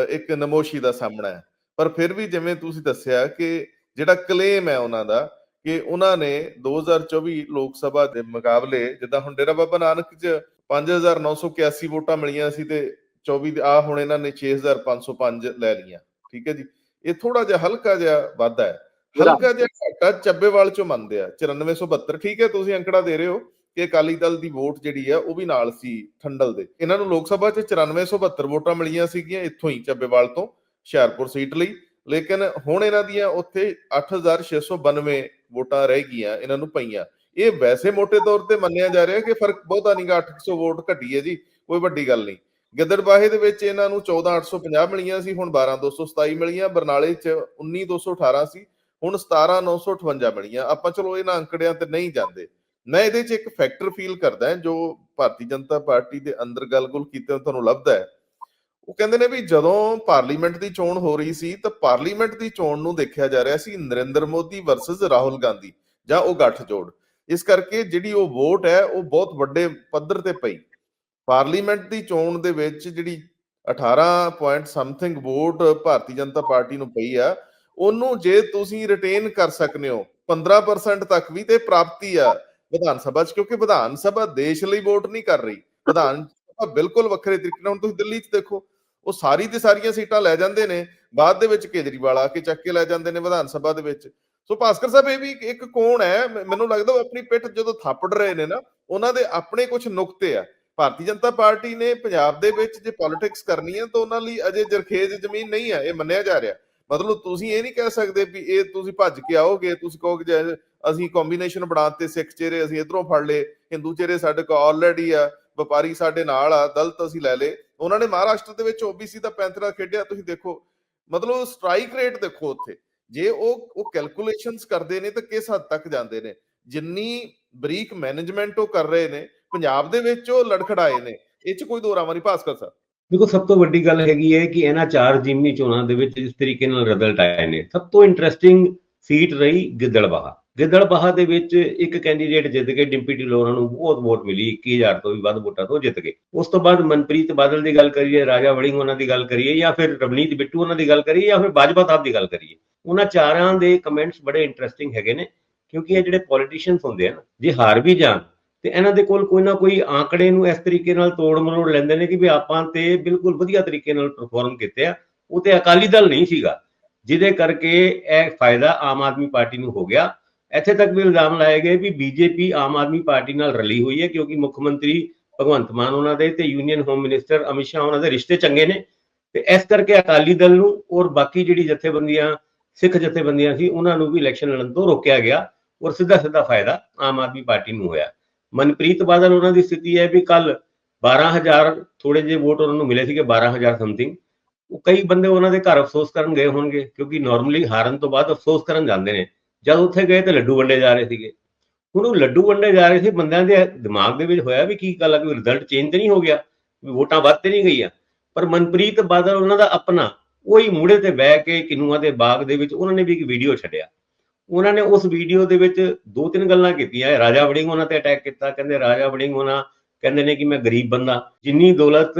A: ਇੱਕ ਨਮੋਸ਼ੀ ਦਾ ਸਾਹਮਣਾ ਹੈ। ਪਰ ਫਿਰ ਵੀ ਜਿਵੇਂ ਤੁਸੀਂ ਦੱਸਿਆ ਕਿ ਜਿਹੜਾ ਕਲੇਮ ਹੈ ਉਹਨਾਂ ਦਾ ਕਿ ਉਹਨਾਂ ਨੇ 2024 ਲੋਕ ਸਭਾ ਦੇ ਮੁਕਾਬਲੇ ਜਿੱਦਾਂ ਹੁਣ ਡੇਰਾ ਬਾਬਾ ਨਾਨਕ 'ਚ 5981 ਵੋਟਾਂ ਮਿਲੀਆਂ ਸੀ ਤੇ 24 ਆ ਹੁਣ ਇਹਨਾਂ ਨੇ 6505 ਲੈ ਲਈਆਂ। ਠੀਕ ਹੈ ਜੀ। ਇਹ ਥੋੜਾ ਜਿਹਾ ਹਲਕਾ ਜਿਹਾ ਵਾਧਾ ਹੈ। ਹਲਕਾ ਜਿਹਾ ਘਾਟਾ ਚੱਬੇਵਾਲ ਚੋਂ ਮੰਨਦੇ ਆ 9472 ਠੀਕ ਹੈ, ਤੁਸੀਂ ਅੰਕੜਾ ਦੇ ਰਹੇ ਹੋ ਕਿ ਅਕਾਲੀ ਦਲ ਦੀ ਵੋਟ ਜਿਹੜੀ ਆ, ਉਹ ਵੀ ਨਾਲ ਸੀ ਠੰਡਲ ਦੇ। ਇਹਨਾਂ ਨੂੰ ਲੋਕ ਸਭਾ 'ਚ 9472 ਵੋਟਾਂ ਮਿਲੀਆਂ ਸੀਗੀਆਂ ਇੱਥੋਂ ਹੀ ਚੱਬੇਵਾਲ ਤੋਂ, ਹੁਸ਼ਿਆਰਪੁਰ ਸੀਟ ਲਈ। ਲੇਕਿਨ ਹੁਣ ਇਹਨਾਂ ਦੀਆਂ ਉੱਥੇ 8692 ਵੋਟਾਂ ਰਹਿ ਗਈਆਂ ਇਹਨਾਂ ਨੂੰ ਪਈਆਂ। ਇਹ ਵੈਸੇ ਮੋٹے ਤੌਰ ਤੇ ਮੰਨਿਆ ਜਾ ਰਿਹਾ ਕਿ ਫ਼ਰਕ ਬਹੁਤਾ ਨਹੀਂਗਾ 800 ਵੋਟ ਘਟੀ ਹੈ ਜੀ, ਕੋਈ ਵੱਡੀ ਗੱਲ ਨਹੀਂ। ਗਿੱਦੜਬਾਹੇ ਦੇ ਵਿੱਚ ਇਹਨਾਂ ਨੂੰ 14850 ਮਿਲੀਆਂ ਸੀ, ਹੁਣ 12227 ਮਿਲੀਆਂ, ਬਰਨਾਲੇ 'ਚ 19218 ਸੀ ਹੁਣ 17958 ਬਣੀਆਂ, ਆਪਾਂ ਚਲੋ ਇਹਨਾਂ ਅੰਕੜਿਆਂ ਤੇ ਨਹੀਂ ਜਾਂਦੇ। ਮੈਂ ਇਹਦੇ 'ਚ ਇੱਕ ਫੈਕਟਰ ਫੀਲ ਕਰਦਾ ਜੋ ਭਾਰਤੀ ਜਨਤਾ ਪਾਰਟੀ ਦੇ ਅੰਦਰ ਗੱਲ-ਗੁਲ ਕੀਤੇ ਤੁਹਾਨੂੰ ਲੱਭਦਾ ਹੈ। ਉਹ ਕਹਿੰਦੇ ਨੇ ਵੀ ਜਦੋਂ ਪਾਰਲੀਮੈਂਟ ਦੀ ਚੋਣ ਹੋ ਰਹੀ ਸੀ, ਤਾਂ ਪਾਰਲੀਮੈਂਟ ਦੀ ਚੋਣ ਨੂੰ ਦੇਖਿਆ ਜਾ ਰਿਹਾ ਸੀ ਨਰਿੰਦਰ ਮੋਦੀ ਵਰਸਸ ਰਾਹੁਲ ਗਾਂਧੀ, ਜਾਂ ਉਹ ਗੱਠਜੋੜ ਇਸ ਕਰਕੇ ਜਿਹੜੀ ਉਹ ਵੋਟ ਹੈ, ਉਹ ਬਹੁਤ ਵੱਡੇ ਪੱਧਰ ਤੇ ਪਈ। ਪਾਰਲੀਮੈਂਟ ਦੀ ਚੋਣ ਦੇ ਵਿੱਚ ਜਿਹੜੀ 18 point something vote Bharatiya Janata Party ਨੂੰ ਪਈ ਆ ਉਹਨੂੰ ਜੇ ਤੁਸੀਂ ਰਿਟੇਨ ਕਰ ਸਕਨੇ ਹੋ 15% ਤੱਕ ਵੀ ਤੇ ਪ੍ਰਾਪਤੀ ਆ ਵਿਧਾਨ ਸਭਾ 'ਚ, ਕਿਉਂਕਿ ਵਿਧਾਨ ਸਭਾ ਦੇਸ਼ ਲਈ ਵੋਟ ਨਹੀਂ ਕਰ ਰਹੀ। ਵਿਧਾਨ ਸਭਾ ਬਿਲਕੁਲ ਵੱਖਰੇ ਤਰੀਕੇ ਨਾਲ, ਹੁਣ ਤੁਸੀਂ ਦਿੱਲੀ 'ਚ ਦੇਖੋ, ਉਹ ਸਾਰੀ ਤੇ ਸਾਰੀਆਂ ਸੀਟਾਂ ਲੈ ਜਾਂਦੇ ਨੇ, ਬਾਅਦ ਦੇ ਵਿੱਚ ਕੇਜਰੀਵਾਲ ਆ ਕੇ ਚੱਕ ਕੇ ਲੈ ਜਾਂਦੇ ਨੇ ਵਿਧਾਨ ਸਭਾ ਦੇ ਵਿੱਚ। ਸੋ ਭਾਸਕਰ ਸਾਹਿਬ, ਇਹ ਵੀ ਇੱਕ- ਇੱਕ ਕੋਣ ਹੈ ਮੈਨੂੰ ਲੱਗਦਾ ਉਹ ਆਪਣੀ ਪਿੱਠ ਜਦੋਂ ਥਾਪੜ ਰਹੇ ਨੇ ਨਾ, ਉਹਨਾਂ ਦੇ ਆਪਣੇ ਕੁਝ ਨੁਕਤੇ ਆ। ਭਾਰਤੀ ਜਨਤਾ ਪਾਰਟੀ ਨੇ ਪੰਜਾਬ ਦੇ ਵਿੱਚ ਜੇ ਪੋਲਿਟਿਕਸ ਕਰਨੀ ਹੈ ਤਾਂ ਉਹਨਾਂ ਲਈ ਅਜੇ ਜਰਖੇਜ਼ ਜ਼ਮੀਨ ਨਹੀਂ ਹੈ ਇਹ ਮੰਨਿਆ ਜਾ ਰਿਹਾ। ਮਤਲਬ ਤੁਸੀਂ ਇਹ ਨਹੀਂ ਕਹਿ ਸਕਦੇ ਵੀ ਇਹ ਤੁਸੀਂ ਭੱਜ ਕੇ ਆਓਗੇ, ਤੁਸੀਂ ਕਹੋਗੇ ਜੇ ਅਸੀਂ ਕੰਬੀਨੇਸ਼ਨ ਬਣਾਤੇ ਸਿੱਖ ਚਿਹਰੇ ਅਸੀਂ ਇਧਰੋਂ ਫੜ ਲਏ, ਹਿੰਦੂ ਚਿਹਰੇ ਸਾਡੇ ਕੋਲ ਆਲਰੇਡੀ ਆ, ਵਪਾਰੀ ਸਾਡੇ ਨਾਲ ਆ, ਦਲਤ ਅਸੀਂ ਲੈ ਲਏ। ਉਹਨਾਂ ਨੇ ਮਹਾਰਾਸ਼ਟਰ ਦੇ ਵਿੱਚ ਓਬੀਸੀ ਦਾ ਪੈਂਤਰਾ ਖੇਡਿਆ, ਤੁਸੀਂ ਦੇਖੋ, ਮਤਲਬ ਸਟ੍ਰਾਈਕ ਰੇਟ ਦੇਖੋ ਉੱਥੇ। ਜੇ ਉਹ ਉਹ ਕੈਲਕੂਲੇਸ਼ਨਸ ਕਰਦੇ ਨੇ ਤਾਂ ਕਿਸ ਹੱਦ ਤੱਕ ਜਾਂਦੇ ਨੇ? ਜਿੰਨੀ ਬਰੀਕ ਮੈਨੇਜਮੈਂਟ ਉਹ ਕਰ ਰਹੇ ਨੇ, ਪੰਜਾਬ ਦੇ ਵਿੱਚ ਉਹ ਲੜਖੜਾਏ ਨੇ। ਇਹ ਚ ਕੋਈ ਦੋਰਾਵਾ ਨਹੀਂ, ਭਾਸਕਰ ਸਾਹਿਬ
C: ਦੇਖੋ, ਸਭ ਤੋਂ ਵੱਡੀ ਗੱਲ ਹੈਗੀ ਹੈ ਕਿ ਇਹਨਾਂ ਚਾਰ ਜਿਮਨੀ ਚੋਣਾਂ ਦੇ ਵਿੱਚ ਇਸ ਤਰੀਕੇ ਨਾਲ ਰਿਜ਼ਲਟ ਆਏ ਨੇ, ਸਭ ਤੋਂ ਇੰਟਰਸਟਿੰਗ ਸੀਟ ਰਹੀ ਗਿੱਦੜਬਾਹਾ ਗਿੱਦੜਬਾਹਾ ਦੇ ਵਿੱਚ ਇੱਕ ਕੈਂਡੀਡੇਟ ਜਿੱਤ ਕੇ ਡਿੰਪੀ ਢਿੱਲੋਂ ਨੂੰ ਬਹੁਤ ਵੋਟ ਮਿਲੀ 21000 ਤੋਂ ਵੀ ਵੱਧ ਵੋਟਾਂ ਤੋਂ ਜਿੱਤ ਗਏ। ਉਸ ਤੋਂ ਬਾਅਦ ਮਨਪ੍ਰੀਤ ਬਾਦਲ ਦੀ ਗੱਲ ਕਰੀਏ, ਰਾਜਾ ਵੜਿੰਗ ਉਹਨਾਂ ਦੀ ਗੱਲ ਕਰੀਏ, ਜਾਂ ਫਿਰ ਰਵਨੀਤ ਬਿੱਟੂ ਉਹਨਾਂ ਦੀ ਗੱਲ ਕਰੀਏ, ਜਾਂ ਫਿਰ ਬਾਜਵਾ ਸਾਹਿਬ ਦੀ ਗੱਲ ਕਰੀਏ। ਉਹਨਾਂ ਚਾਰਾਂ ਦੇ ਕਮੈਂਟਸ ਬੜੇ ਇੰਟਰਸਟਿੰਗ ਹੈਗੇ ਨੇ, ਕਿਉਂਕਿ ਇਹ ਜਿਹੜੇ ਪੋਲੀਟੀਸ਼ੀਅਨਸ ਹੁੰਦੇ ਆ ਨਾ, ਜੇ ਹਾਰ ਵੀ ਜਾਣ ਤੇ ਇਹਨਾਂ ਦੇ ਕੋਲ ਕੋਈ ਨਾ ਕੋਈ ਆંકੜੇ ਨੂੰ ਇਸ ਤਰੀਕੇ ਨਾਲ ਤੋੜ ਮਰੋੜ ਲੈਂਦੇ ਨੇ ਕਿ ਵੀ ਆਪਾਂ ਤੇ ਬਿਲਕੁਲ ਵਧੀਆ ਤਰੀਕੇ ਨਾਲ ਪਰਫਾਰਮ ਕੀਤੇ ਆ। ਉਹ ਤੇ ਅਕਾਲੀ ਦਲ ਨਹੀਂ ਸੀਗਾ, ਜਿਹਦੇ ਕਰਕੇ ਇਹ ਫਾਇਦਾ ਆਮ ਆਦਮੀ ਪਾਰਟੀ ਨੂੰ ਹੋ ਗਿਆ। ਇੱਥੇ ਤੱਕ ਵੀ ਇਲਜ਼ਾਮ ਲਾਏ ਗਏ ਵੀ ਬੀਜੇਪੀ ਆਮ ਆਦਮੀ ਪਾਰਟੀ ਨਾਲ ਰਲੀ ਹੋਈ ਹੈ, ਕਿਉਂਕਿ ਮੁੱਖ ਮੰਤਰੀ ਭਗਵੰਤ ਮਾਨ ਉਹਨਾਂ ਦੇ ਤੇ union home minister Amit Shah ਉਹਨਾਂ ਦੇ ਰਿਸ਼ਤੇ ਚੰਗੇ ਨੇ। ਤੇ ਇਸ ਕਰਕੇ ਅਕਾਲੀ ਦਲ ਨੂੰ ਔਰ ਬਾਕੀ ਜਿਹੜੀ ਜਥੇਬੰਦੀਆਂ, ਸਿੱਖ ਜਥੇਬੰਦੀਆਂ ਸੀ, ਉਹਨਾਂ ਨੂੰ ਵੀ ਇਲੈਕਸ਼ਨ ਲੜਨ ਤੋਂ ਰੋਕਿਆ ਗਿਆ ਔਰ ਸਿੱਧਾ ਸਿੱਧਾ ਫਾਇਦਾ ਆਮ ਆਦਮੀ ਪਾਰਟੀ ਨੂੰ ਹੋਇਆ। ਮਨਪ੍ਰੀਤ ਬਾਦਲ ਉਹਨਾਂ ਦੀ ਸਥਿਤੀ ਹੈ ਵੀ ਕੱਲ 12000 ਥੋੜੇ ਜਿਹੇ ਵੋਟ ਉਹਨਾਂ ਨੂੰ ਮਿਲੇ ਸੀਗੇ 12000 ਸਮਥਿੰਗ ਉਹ ਕਈ ਬੰਦੇ ਉਹਨਾਂ ਦੇ ਘਰ ਅਫਸੋਸ ਕਰਨ ਗਏ ਹੋਣਗੇ, ਕਿਉਂਕਿ ਨਾਰਮਲੀ ਹਾਰਨ ਤੋਂ ਬਾਅਦ ਅਫਸੋਸ ਕਰਨ ਜਾਂਦੇ ਨੇ। ਜਦ ਉੱਥੇ ਗਏ ਤੇ ਲੱਡੂ ਵੰਡੇ ਜਾ ਰਹੇ ਸੀਗੇ। ਹੁਣ ਉਹ ਲੱਡੂ ਵੰਡੇ ਜਾ ਰਹੇ ਸੀ, ਬੰਦਿਆਂ ਦੇ ਦਿਮਾਗ ਦੇ ਵਿੱਚ ਹੋਇਆ ਵੀ ਕੀ ਗੱਲ ਆ, ਵੀ ਰਿਜ਼ਲਟ ਚੇਂਜ ਤੇ ਨਹੀਂ ਹੋ ਗਿਆ ਵੋਟਾਂ ਵੱਧ ਤੇ ਨਹੀਂ ਗਈਆਂ। ਪਰ ਮਨਪ੍ਰੀਤ ਬਾਦਲ ਉਹਨਾਂ ਦਾ ਆਪਣਾ, ਉਹੀ ਮੂੜੇ ਤੇ ਬਹਿ ਕੇ ਕਿਨੂਆਂ ਦੇ ਬਾਗ ਦੇ ਵਿੱਚ ਉਹਨਾਂ ਨੇ ਵੀ ਇੱਕ ਵੀਡੀਓ ਛੱਡਿਆ। ਉਹਨਾਂ ਨੇ ਉਸ ਵੀਡੀਓ ਦੇ ਵਿੱਚ ਦੋ ਤਿੰਨ ਗੱਲਾਂ ਕੀਤੀਆਂ। ਰਾਜਾ ਵੜਿੰਗ ਉਹਨਾਂ ਤੇ ਅਟੈਕ ਕੀਤਾ। ਕਹਿੰਦੇ ਰਾਜਾ ਵੜਿੰਗ ਉਹਨਾਂ ਕਹਿੰਦੇ ਨੇ ਕਿ ਮੈਂ ਗਰੀਬ ਬੰਦਾ। ਜਿੰਨੀ ਦੌਲਤ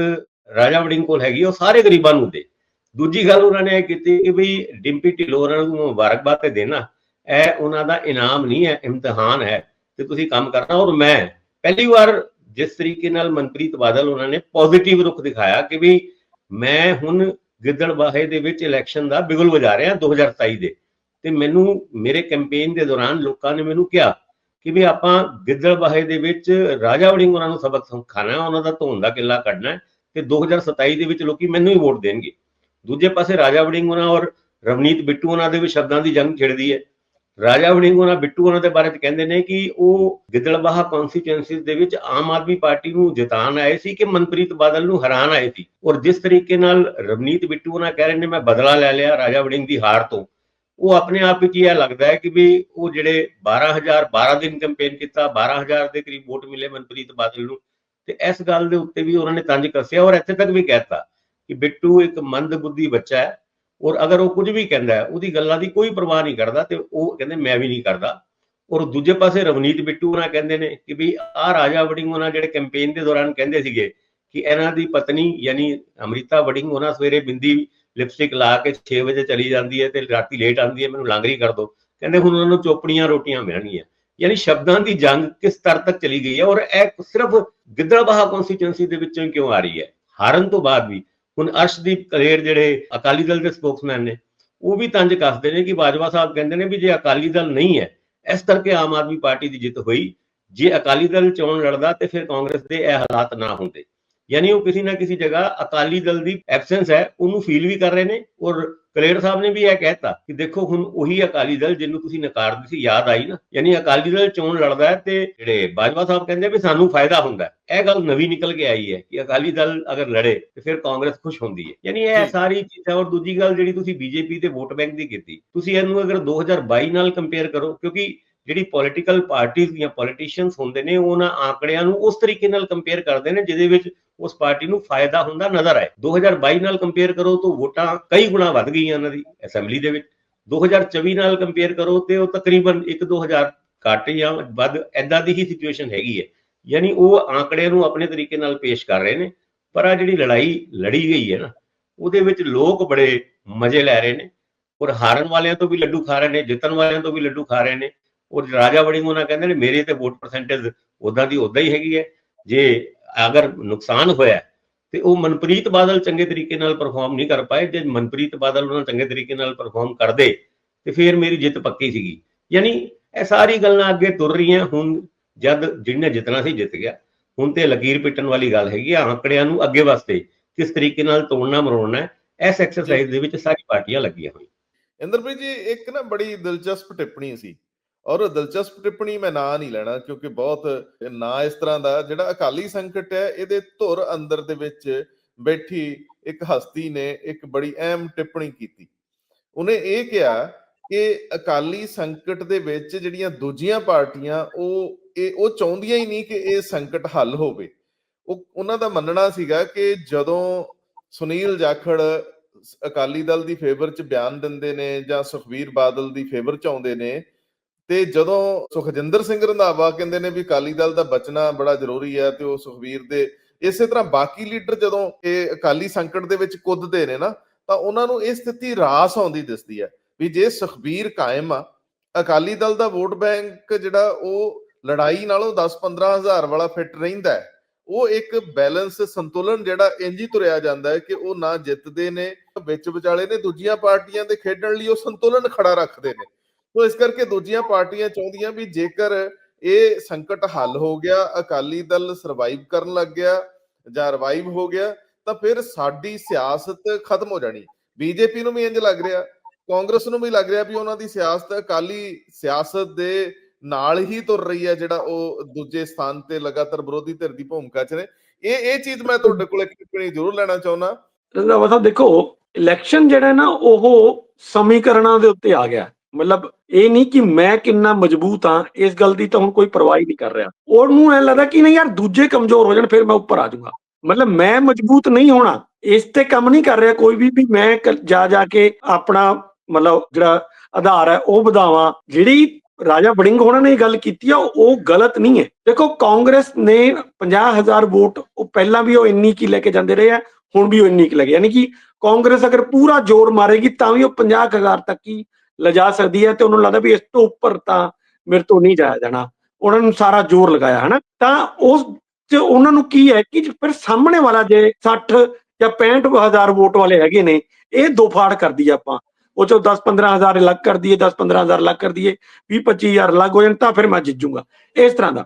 C: ਰਾਜਾ ਵੜਿੰਗ ਕੋਲ ਹੈਗੀ, ਉਹ ਸਾਰੇ ਗਰੀਬਾਂ ਨੂੰ ਦੇ। ਦੂਜੀ ਗੱਲ ਉਹਨਾਂ ਨੇ ਇਹ ਕੀਤੀ ਕਿ ਵੀ ਡਿੰਪੀ ਢਿੱਲੋਂ ਨੂੰ ਮੁਬਾਰਕਬਾਦ ਤੇ ਦੇਣਾ। ਇਹ ਉਹਨਾਂ ਦਾ ਇਨਾਮ ਨਹੀਂ ਹੈ, ਇਮਤਿਹਾਨ ਹੈ। ਤੇ ਤੁਸੀਂ ਕੰਮ ਕਰਨਾ ਔਰ ਮੈਂ। ਪਹਿਲੀ ਵਾਰ ਜਿਸ ਤਰੀਕੇ ਨਾਲ ਮਨਪ੍ਰੀਤ ਬਾਦਲ ਉਹਨਾਂ ਨੇ ਪੋਜ਼ਿਟਿਵ ਰੁਖ ਦਿਖਾਇਆ ਕਿ ਵੀ ਮੈਂ ਹੁਣ ਗਿੱਦੜਬਾਹੇ ਦੇ ਵਿੱਚ ਇਲੈਕਸ਼ਨ ਦਾ ਬਿਗੁਲ ਵਜਾ ਰਿਹਾ 2027 ਦੇ। ਤੇ ਮੈਨੂੰ ਮੇਰੇ ਕੈਂਪੇਨ ਦੇ ਦੌਰਾਨ ਲੋਕਾਂ ਨੇ ਮੈਨੂੰ ਕਿਹਾ ਕਿ ਵੀ ਆਪਾਂ ਗਿੱਦੜਬਾਹੇ ਦੇ ਵਿੱਚ ਰਾਜਾ ਵੜਿੰਗ ਉਹਨਾਂ ਨੂੰ ਸਬਕ ਸਿਖਾਣਾ ਹੈ, ਉਹਨਾਂ ਦਾ ਧੋਣ ਦਾ ਕਿੱਲਾ ਕੱਢਣਾ ਹੈ ਤੇ 2027 ਦੇ ਵਿੱਚ ਲੋਕੀ ਮੈਨੂੰ ਹੀ ਵੋਟ ਦੇਣਗੇ। ਦੂਜੇ ਪਾਸੇ ਰਾਜਾ ਵੜਿੰਗ ਉਹਨਾਂ ਔਰ ਰਵਨੀਤ ਬਿੱਟੂ ਉਹਨਾਂ ਦੇ ਵੀ ਸ਼ਬਦਾਂ ਦੀ ਜੰਗ ਛਿੜਦੀ ਹੈ। ਰਾਜਾ ਵੜਿੰਗ ਉਹਨਾਂ ਬਿੱਟੂ ਉਹਨਾਂ ਦੇ ਬਾਰੇ ਚ ਕਹਿੰਦੇ ਨੇ ਕਿ ਉਹ ਗਿੱਦੜਬਾਹਾ ਕਨਸਟੀਚੁਐਂਸੀਜ਼ ਦੇ ਵਿੱਚ ਆਮ ਆਦਮੀ ਪਾਰਟੀ ਨੂੰ ਜਿਤਾਣ ਆਏ ਸੀ ਕਿ ਮਨਪ੍ਰੀਤ ਬਾਦਲ ਨੂੰ ਹਰਾਣ ਆਏ ਸੀ। ਔਰ ਜਿਸ ਤਰੀਕੇ ਨਾਲ ਰਵਨੀਤ ਬਿੱਟੂ ਉਹਨਾਂ ਕਹਿ ਰਹੇ ਨੇ, ਮੈਂ ਬਦਲਾ ਲੈ ਲਿਆ ਰਾਜਾ ਵੜਿੰਗ ਦੀ ਹਾਰ ਤੋਂ। ਉਹ ਆਪਣੇ ਆਪ ਵਿੱਚ ਇਹ ਲੱਗਦਾ ਹੈ ਕਿ ਵੀ ਉਹ ਜਿਹੜੇ 12000 12 ਦਿਨ ਕੈਂਪੇਨ ਕੀਤਾ 12000 ਦੇ ਕਰੀਬ ਵੋਟ ਮਿਲੇ ਮਨਪ੍ਰੀਤ ਬਾਦਲ ਨੂੰ, ਤੇ ਇਸ ਗੱਲ ਦੇ ਉੱਤੇ ਵੀ ਉਹਨਾਂ ਨੇ ਤੰਜ ਕੱਸਿਆ ਔਰ ਇੱਥੇ ਤੱਕ ਵੀ ਕਹਿਤਾ ਕਿ ਬਿੱਟੂ ਇੱਕ ਮੰਦਬੁੱਧੀ ਬੱਚਾ ਹੈ ਔਰ ਅਗਰ ਉਹ ਕੁਝ ਵੀ ਕਹਿੰਦਾ ਹੈ, ਉਹਦੀ ਗੱਲਾਂ ਦੀ ਕੋਈ ਪਰਵਾਹ ਨਹੀਂ ਕਰਦਾ ਤੇ ਉਹ ਕਹਿੰਦੇ ਮੈਂ ਵੀ ਨਹੀਂ ਕਰਦਾ। ਔਰ ਦੂਜੇ ਪਾਸੇ ਰਵਨੀਤ ਬਿੱਟੂ ਉਹਨਾਂ ਕਹਿੰਦੇ ਨੇ ਕਿ ਵੀ ਆਹ ਰਾਜਾ ਵੜਿੰਗ ਉਹਨਾਂ ਜਿਹੜੇ ਕੈਂਪੇਨ ਦੇ ਦੌਰਾਨ ਕਹਿੰਦੇ ਸੀਗੇ ਕਿ ਇਹਨਾਂ ਦੀ ਪਤਨੀ ਯਾਨੀ ਅਮ੍ਰਿਤਾ ਵੜਿੰਗ ਉਹਨਾਂ ਸਵੇਰੇ ਬਿੰਦੀ ਲਿਪਸਟਿਕ ਲਾ ਕੇ 6 ਵਜੇ ਚਲੀ ਜਾਂਦੀ ਹੈ ਤੇ ਰਾਤੀ ਲੇਟ ਆਉਂਦੀ ਹੈ, ਮੈਨੂੰ ਲਾਂਗਰੀ ਕਰ ਦੋ। ਕਹਿੰਦੇ ਹੁਣ ਉਹਨਾਂ ਨੂੰ ਚੋਪੜੀਆਂ ਰੋਟੀਆਂ ਮਿਲਣਗੀਆਂ। ਯਾਨੀ ਸ਼ਬਦਾਂ ਦੀ ਜੰਗ ਕਿਸ ਤਰ ਤੱਕ ਚਲੀ ਗਈ ਹੈ ਔਰ ਇਹ ਸਿਰਫ ਗਿੱਦੜਬਾਹਾ ਕਨਸਟੀਚੁਐਂਸੀ ਦੇ ਵਿੱਚੋਂ ਕਿਉਂ ਆ ਰਹੀ ਹੈ? ਹਾਰਨ ਤੋਂ ਬਾਅਦ ਵੀ ਹੁਣ ਅਰਸ਼ਦੀਪ ਕਲੇਰ ਜਿਹੜੇ ਅਕਾਲੀ ਦਲ ਦੇ ਸਪੋਕਸਮੈਨ ਨੇ, ਉਹ ਵੀ ਤੰਜ ਕੱਸਦੇ ਨੇ ਕਿ ਬਾਜਵਾ ਸਾਹਿਬ ਕਹਿੰਦੇ ਨੇ ਵੀ ਜੇ ਅਕਾਲੀ ਦਲ ਨਹੀਂ ਹੈ, ਇਸ ਕਰਕੇ ਆਮ ਆਦਮੀ ਪਾਰਟੀ ਦੀ ਜਿੱਤ ਹੋਈ। ਜੇ ਅਕਾਲੀ ਦਲ ਚੋਣ ਲੜਦਾ ਤੇ ਫਿਰ ਕਾਂਗਰਸ ਦੇ ਇਹ ਹਾਲਾਤ ਨਾ ਹੁੰਦੇ। ਯਾਨੀ ਉਹ ਕਿਸੇ ਨਾ ਕਿਸੇ ਜਗ੍ਹਾ ਅਕਾਲੀ ਦਲ ਦੀ ਐਬਸੈਂਸ ਹੈ ਉਹਨੂੰ ਫੀਲ ਵੀ ਕਰ ਰਹੇ ਨੇ ਔਰ ਕਲੇਰ ਸਾਹਿਬ ਨੇ ਵੀ ਇਹ ਕਹਿਤਾ ਕਿ ਦੇਖੋ ਹੁਣ ਉਹੀ ਅਕਾਲੀ ਦਲ ਜਿਹਨੂੰ ਤੁਸੀਂ ਨਕਾਰਦੇ ਸੀ ਯਾਦ ਆਈ ਨਾ ਯਾਨੀ ਅਕਾਲੀ ਦਲ ਚੋਣ ਲੜਦਾ ਹੈ ਤੇ ਜਿਹੜੇ ਬਾਜਵਾ ਸਾਹਿਬ ਕਹਿੰਦੇ ਵੀ ਸਾਨੂੰ ਫਾਇਦਾ ਹੁੰਦਾ ਇਹ ਗੱਲ ਨਵੀਂ ਨਿਕਲ ਕੇ ਆਈ ਹੈ ਕਿ ਅਕਾਲੀ ਦਲ ਅਗਰ ਲੜੇ ਤੇ ਫਿਰ ਕਾਂਗਰਸ ਖੁਸ਼ ਹੁੰਦੀ ਹੈ ਯਾਨੀ ਇਹ। ਸਾਰੀ ਚੀਜ਼ਾਂ ਔਰ ਦੂਜੀ ਗੱਲ ਜਿਹੜੀ ਤੁਸੀਂ ਬੀਜੇਪੀ ਤੇ ਵੋਟ ਬੈਂਕ ਦੀ ਕੀਤੀ ਤੁਸੀਂ ਇਹਨੂੰ ਅਗਰ 2022 ਨਾਲ ਕੰਪੇਅਰ ਕਰੋ ਕਿਉਂਕਿ ਜਿਹੜੀ ਪੋਲਿਟੀਕਲ ਪਾਰਟੀਆਂ ਜਾਂ ਪੋਲੀਟੀਸ਼ੀਅਨਸ ਹੁੰਦੇ ਨੇ, ਉਹਨਾਂ ਆંકੜਿਆਂ ਨੂੰ ਉਸ ਤਰੀਕੇ ਨਾਲ ਕੰਪੇਅਰ ਕਰਦੇ ਨੇ, ਜਿਹਦੇ ਵਿੱਚ ਉਸ ਪਾਰਟੀ ਨੂੰ ਫਾਇਦਾ ਹੁੰਦਾ ਨਜ਼ਰ ਆਏ। 2022 ਨਾਲ ਕੰਪੇਅਰ ਕਰੋ ਤਾਂ ਵੋਟਾਂ ਕਈ ਗੁਣਾ ਵੱਧ ਗਈਆਂ ਉਹਨਾਂ ਦੀ ਅਸੈਂਬਲੀ ਦੇ ਵਿੱਚ। 2024 ਨਾਲ ਕੰਪੇਅਰ ਕਰੋ ਤੇ ਉਹ ਤਕਰੀਬਨ 1-2000 ਘੱਟ ਜਾਂ ਵੱਧ ਐਦਾਂ ਦੀ ਹੀ ਸਿਚੁਏਸ਼ਨ ਹੈਗੀ ਹੈ। ਯਾਨੀ ਉਹ ਆંકੜੇ ਨੂੰ ਆਪਣੇ ਤਰੀਕੇ ਨਾਲ ਪੇਸ਼ ਕਰ ਰਹੇ ਨੇ, ਪਰ ਆ ਜਿਹੜੀ ਲੜਾਈ ਲੜੀ ਗਈ ਹੈ ਨਾ, ਉਹਦੇ ਵਿੱਚ ਲੋਕ ਬੜੇ ਮਜ਼ੇ ਲੈ ਰਹੇ ਨੇ ਔਰ ਹਾਰਨ ਵਾਲਿਆਂ ਤੋਂ ਵੀ ਲੱਡੂ ਖਾ ਰਹੇ ਨੇ, ਜਿੱਤਣ ਵਾਲਿਆਂ ਤੋਂ ਵੀ ਲੱਡੂ ਖਾ ਰਹੇ ਨੇ। ਉਹ ਰਾਜਾ ਵੜਿੰਗ ਉਹਨਾਂ ਕਹਿੰਦੇ ਨੇ, ਮੇਰੇ ਤੇ ਵੋਟ ਪਰਸੈਂਟੇਜ ਉਦਾਂ ਦੀ ਉਦਾਂ ਹੀ ਹੈਗੀ ਹੈ। ਜੇ ਅਗਰ ਨੁਕਸਾਨ ਹੋਇਆ ਤੇ ਉਹ ਮਨਪ੍ਰੀਤ ਬਾਦਲ ਚੰਗੇ ਤਰੀਕੇ ਨਾਲ ਪਰਫਾਰਮ ਨਹੀਂ ਕਰ ਪਾਏ। ਜੇ ਮਨਪ੍ਰੀਤ ਬਾਦਲ ਉਹਨਾਂ ਚੰਗੇ ਤਰੀਕੇ ਨਾਲ ਪਰਫਾਰਮ ਕਰਦੇ, ਤੇ ਫਿਰ ਮੇਰੀ ਜਿੱਤ ਪੱਕੀ ਸੀਗੀ। ਯਾਨੀ ਇਹ ਸਾਰੀ ਗੱਲਾਂ ਅੱਗੇ ਤੁਰ ਰਹੀਆਂ ਹੁਣ, ਜਦ ਜਿਹਨੇ ਜਿੱਤਣਾ ਸੀ ਜਿੱਤ ਗਿਆ। ਹੁਣ ਤੇ ਲਕੀਰ ਪਿੱਟਣ ਵਾਲੀ ਗੱਲ ਹੈਗੀ ਆ ਆંકੜਿਆਂ ਨੂੰ ਅੱਗੇ ਵਾਸਤੇ ਕਿਸ ਤਰੀਕੇ ਨਾਲ ਤੋੜਨਾ, ਮਰੋੜਨਾ ਇਸ ਐਕਸਰਸਾਈਜ਼ ਦੇ ਵਿੱਚ ਸਾਰੀ ਪਾਰਟੀਆਂ ਲੱਗੀਆਂ ਹੋਈਆਂ।
A: ਇੰਦਰਪ੍ਰੀਤ ਜੀ, ਇੱਕ ਨਾ ਬੜੀ ਦਿਲਚਸਪ ਟਿੱਪਣੀ ਸੀ। ਔਰ ਦਿਲਚਸਪ ਟਿੱਪਣੀ ਮੈਂ ਨਾਂ ਨਹੀਂ ਲੈਣਾ, ਕਿਉਂਕਿ ਬਹੁਤ ਨਾਂ ਇਸ ਤਰ੍ਹਾਂ ਦਾ ਜਿਹੜਾ ਅਕਾਲੀ ਸੰਕਟ ਹੈ, ਇਹਦੇ ਧੁਰ ਅੰਦਰ ਦੇ ਵਿੱਚ ਬੈਠੀ ਇੱਕ ਹਸਤੀ ਨੇ ਇੱਕ ਬੜੀ ਅਹਿਮ ਟਿੱਪਣੀ ਕੀਤੀ। ਉਹਨੇ ਇਹ ਕਿਹਾ ਕਿ ਅਕਾਲੀ ਸੰਕਟ ਦੇ ਵਿੱਚ ਜਿਹੜੀਆਂ ਦੂਜੀਆਂ ਪਾਰਟੀਆਂ, ਉਹ ਇਹ, ਉਹ ਚਾਹੁੰਦੀਆਂ ਹੀ ਨਹੀਂ ਕਿ ਇਹ ਸੰਕਟ ਹੱਲ ਹੋਵੇ। ਉਹ, ਉਹਨਾਂ ਦਾ ਮੰਨਣਾ ਸੀਗਾ ਕਿ ਜਦੋਂ ਸੁਨੀਲ ਜਾਖੜ ਅਕਾਲੀ ਦਲ ਦੀ ਫੇਵਰ ਚ ਬਿਆਨ ਦਿੰਦੇ ਨੇ ਜਾਂ ਸੁਖਵੀਰ ਬਾਦਲ ਦੀ ਫੇਵਰ ਚ ਆਉਂਦੇ ਨੇ ਤੇ ਜਦੋਂ ਸੁਖਜਿੰਦਰ ਸਿੰਘ ਰੰਧਾਵਾ ਕਹਿੰਦੇ ਨੇ ਵੀ ਅਕਾਲੀ ਦਲ ਦਾ ਬਚਣਾ ਬੜਾ ਜ਼ਰੂਰੀ ਹੈ ਤੇ ਉਹ ਸੁਖਵੀਰ ਦੇ, ਇਸੇ ਤਰ੍ਹਾਂ ਬਾਕੀ ਲੀਡਰ ਜਦੋਂ ਇਹ ਅਕਾਲੀ ਸੰਕਟ ਦੇ ਵਿੱਚ ਕੁੱਦਦੇ ਨੇ ਨਾ, ਤਾਂ ਉਹਨਾਂ ਨੂੰ ਇਹ ਸਥਿਤੀ ਰਾਸ ਆਉਂਦੀ ਦਿਸਦੀ ਹੈ ਵੀ ਜੇ ਸੁਖਬੀਰ ਕਾਇਮ ਆ, ਅਕਾਲੀ ਦਲ ਦਾ ਵੋਟ ਬੈਂਕ ਜਿਹੜਾ ਉਹ ਲੜਾਈ ਨਾਲੋਂ 10-15 ਹਜ਼ਾਰ ਵਾਲਾ ਫਿੱਟ ਰਹਿੰਦਾ ਹੈ, ਉਹ ਇੱਕ ਬੈਲੈਂਸ ਸੰਤੁਲਨ ਜਿਹੜਾ ਇੰਜ ਹੀ ਤੁਰਿਆ ਜਾਂਦਾ ਹੈ ਕਿ ਉਹ ਨਾ ਜਿੱਤਦੇ ਨੇ, ਵਿੱਚ ਵਿਚਾਲੇ ਨੇ ਦੂਜੀਆਂ ਪਾਰਟੀਆਂ ਦੇ ਖੇਡਣ ਲਈ ਉਹ ਸੰਤੁਲਨ ਖੜਾ ਰੱਖਦੇ ਨੇ। ਸੋ ਇਸ ਕਰਕੇ ਦੂਜੀਆਂ ਪਾਰਟੀਆਂ ਚਾਹੁੰਦੀਆਂ ਵੀ ਜੇਕਰ ਇਹ ਸੰਕਟ ਹੱਲ ਹੋ ਗਿਆ, ਅਕਾਲੀ ਦਲ ਸਰਵਾਈਵ ਕਰਨ ਲੱਗ ਗਿਆ ਜਾਂ ਰਿਵਾਈਵ ਹੋ ਗਿਆ, ਤਾਂ ਫਿਰ ਸਾਡੀ ਸਿਆਸਤ ਖਤਮ ਹੋ ਜਾਣੀ। ਬੀਜੇਪੀ ਨੂੰ ਵੀ ਇੰਜ ਲੱਗ ਰਿਹਾ, ਕਾਂਗਰਸ ਨੂੰ ਵੀ ਲੱਗ ਰਿਹਾ ਵੀ ਉਹਨਾਂ ਦੀ ਸਿਆਸਤ ਅਕਾਲੀ ਸਿਆਸਤ ਦੇ ਨਾਲ ਹੀ ਤੁਰ ਰਹੀ ਹੈ, ਜਿਹੜਾ ਉਹ ਦੂਜੇ ਸਥਾਨ ਤੇ ਲਗਾਤਾਰ ਵਿਰੋਧੀ ਧਿਰ ਦੀ ਭੂਮਿਕਾ 'ਚ ਨੇ। ਇਹ ਇਹ ਚੀਜ਼ ਮੈਂ ਤੁਹਾਡੇ ਕੋਲ ਇੱਕ ਟਿੱਪਣੀ ਜ਼ਰੂਰ ਲੈਣਾ ਚਾਹੁੰਦਾ।
B: ਰੰਧਾਵਾ ਸਾਹਿਬ, ਦੇਖੋ ਇਲੈਕਸ਼ਨ ਜਿਹੜਾ ਨਾ, ਉਹ ਸਮੀਕਰਨਾਂ ਦੇ ਉੱਤੇ ਆ ਗਿਆ। ਮਤਲਬ ਇਹ ਨਹੀਂ ਕਿ ਮੈਂ ਕਿੰਨਾ ਮਜ਼ਬੂਤ ਹਾਂ, ਇਸ ਗੱਲ ਦੀ ਤਾਂ ਹੁਣ ਕੋਈ ਪਰਵਾਹ ਹੀ ਨਹੀਂ ਕਰ ਰਿਹਾ। ਉਹਨੂੰ ਐ ਲੱਗਦਾ ਕਿ ਨਹੀਂ ਯਾਰ, ਦੂਜੇ ਕਮਜ਼ੋਰ ਹੋ ਜਾਣ, ਫਿਰ ਮੈਂ ਉੱਪਰ ਆ ਜਾਊਂਗਾ। ਮਤਲਬ ਮੈਂ ਮਜ਼ਬੂਤ ਨਹੀਂ ਹੋਣਾ, ਇਸ ਤੇ ਕੰਮ ਨਹੀਂ ਕਰ ਰਿਹਾ ਕੋਈ ਵੀ ਵੀ ਮੈਂ ਜਾ ਜਾ ਕੇ ਆਪਣਾ ਮਤਲਬ ਜਿਹੜਾ ਆਧਾਰ ਹੈ, ਉਹ ਵਧਾਵਾਂ। ਜਿਹੜੀ ਰਾਜਾ ਵੜਿੰਗ ਹੋਣਾ ਨੇ ਗੱਲ ਕੀਤੀ ਆ, ਉਹ ਗਲਤ ਨਹੀਂ ਹੈ। ਦੇਖੋ, ਕਾਂਗਰਸ ਨੇ 50000 ਵੋਟ, ਉਹ ਪਹਿਲਾਂ ਵੀ ਉਹ ਇੰਨੀ ਕੀ ਲੈ ਕੇ ਜਾਂਦੇ ਰਹੇ ਆ, ਹੁਣ ਵੀ ਉਹ ਇੰਨੀ ਕੀ ਲੈ ਕੇ ਯਾਨੀ ਕਿ ਕਾਂਗਰਸ ਅਗਰ ਪੂਰਾ ਜ਼ੋਰ ਮਾਰੇਗੀ, ਤਾਂ ਵੀ ਉਹ 50000 ਤੱਕ ਹੀ ਲਿਜਾ ਸਕਦੀ ਹੈ ਤੇ ਉਹਨੂੰ ਲੱਗਦਾ ਵੀ ਇਸ ਤੋਂ ਉੱਪਰ ਤਾਂ ਮੇਰੇ ਤੋਂ ਨਹੀਂ ਜਾਇਆ ਜਾਣਾ। ਉਹਨਾਂ ਨੂੰ ਸਾਰਾ ਜ਼ੋਰ ਲਗਾਇਆ, ਹਨਾ? ਤਾਂ ਉਸ ਚ ਉਹਨਾਂ ਨੂੰ ਕੀ ਹੈ ਕਿ ਫਿਰ ਸਾਹਮਣੇ ਵਾਲਾ ਜੇ 60 ਜਾਂ 65000 ਵੋਟ ਵਾਲੇ ਹੈਗੇ ਨੇ, ਇਹ ਦੋ ਫਾੜ ਕਰਦੀ ਦਈਏ ਆਪਾਂ। ਉਹ ਚੋਂ 10 15000 ਅਲੱਗ ਕਰ ਦਈਏ 10 15000 ਅਲੱਗ ਕਰ ਦਈਏ 20 25000 ਅਲੱਗ ਹੋ ਜਾਣ ਤਾਂ ਫਿਰ ਮੈਂ ਜਿੱਜੂਗਾ। ਇਸ ਤਰ੍ਹਾਂ ਦਾ।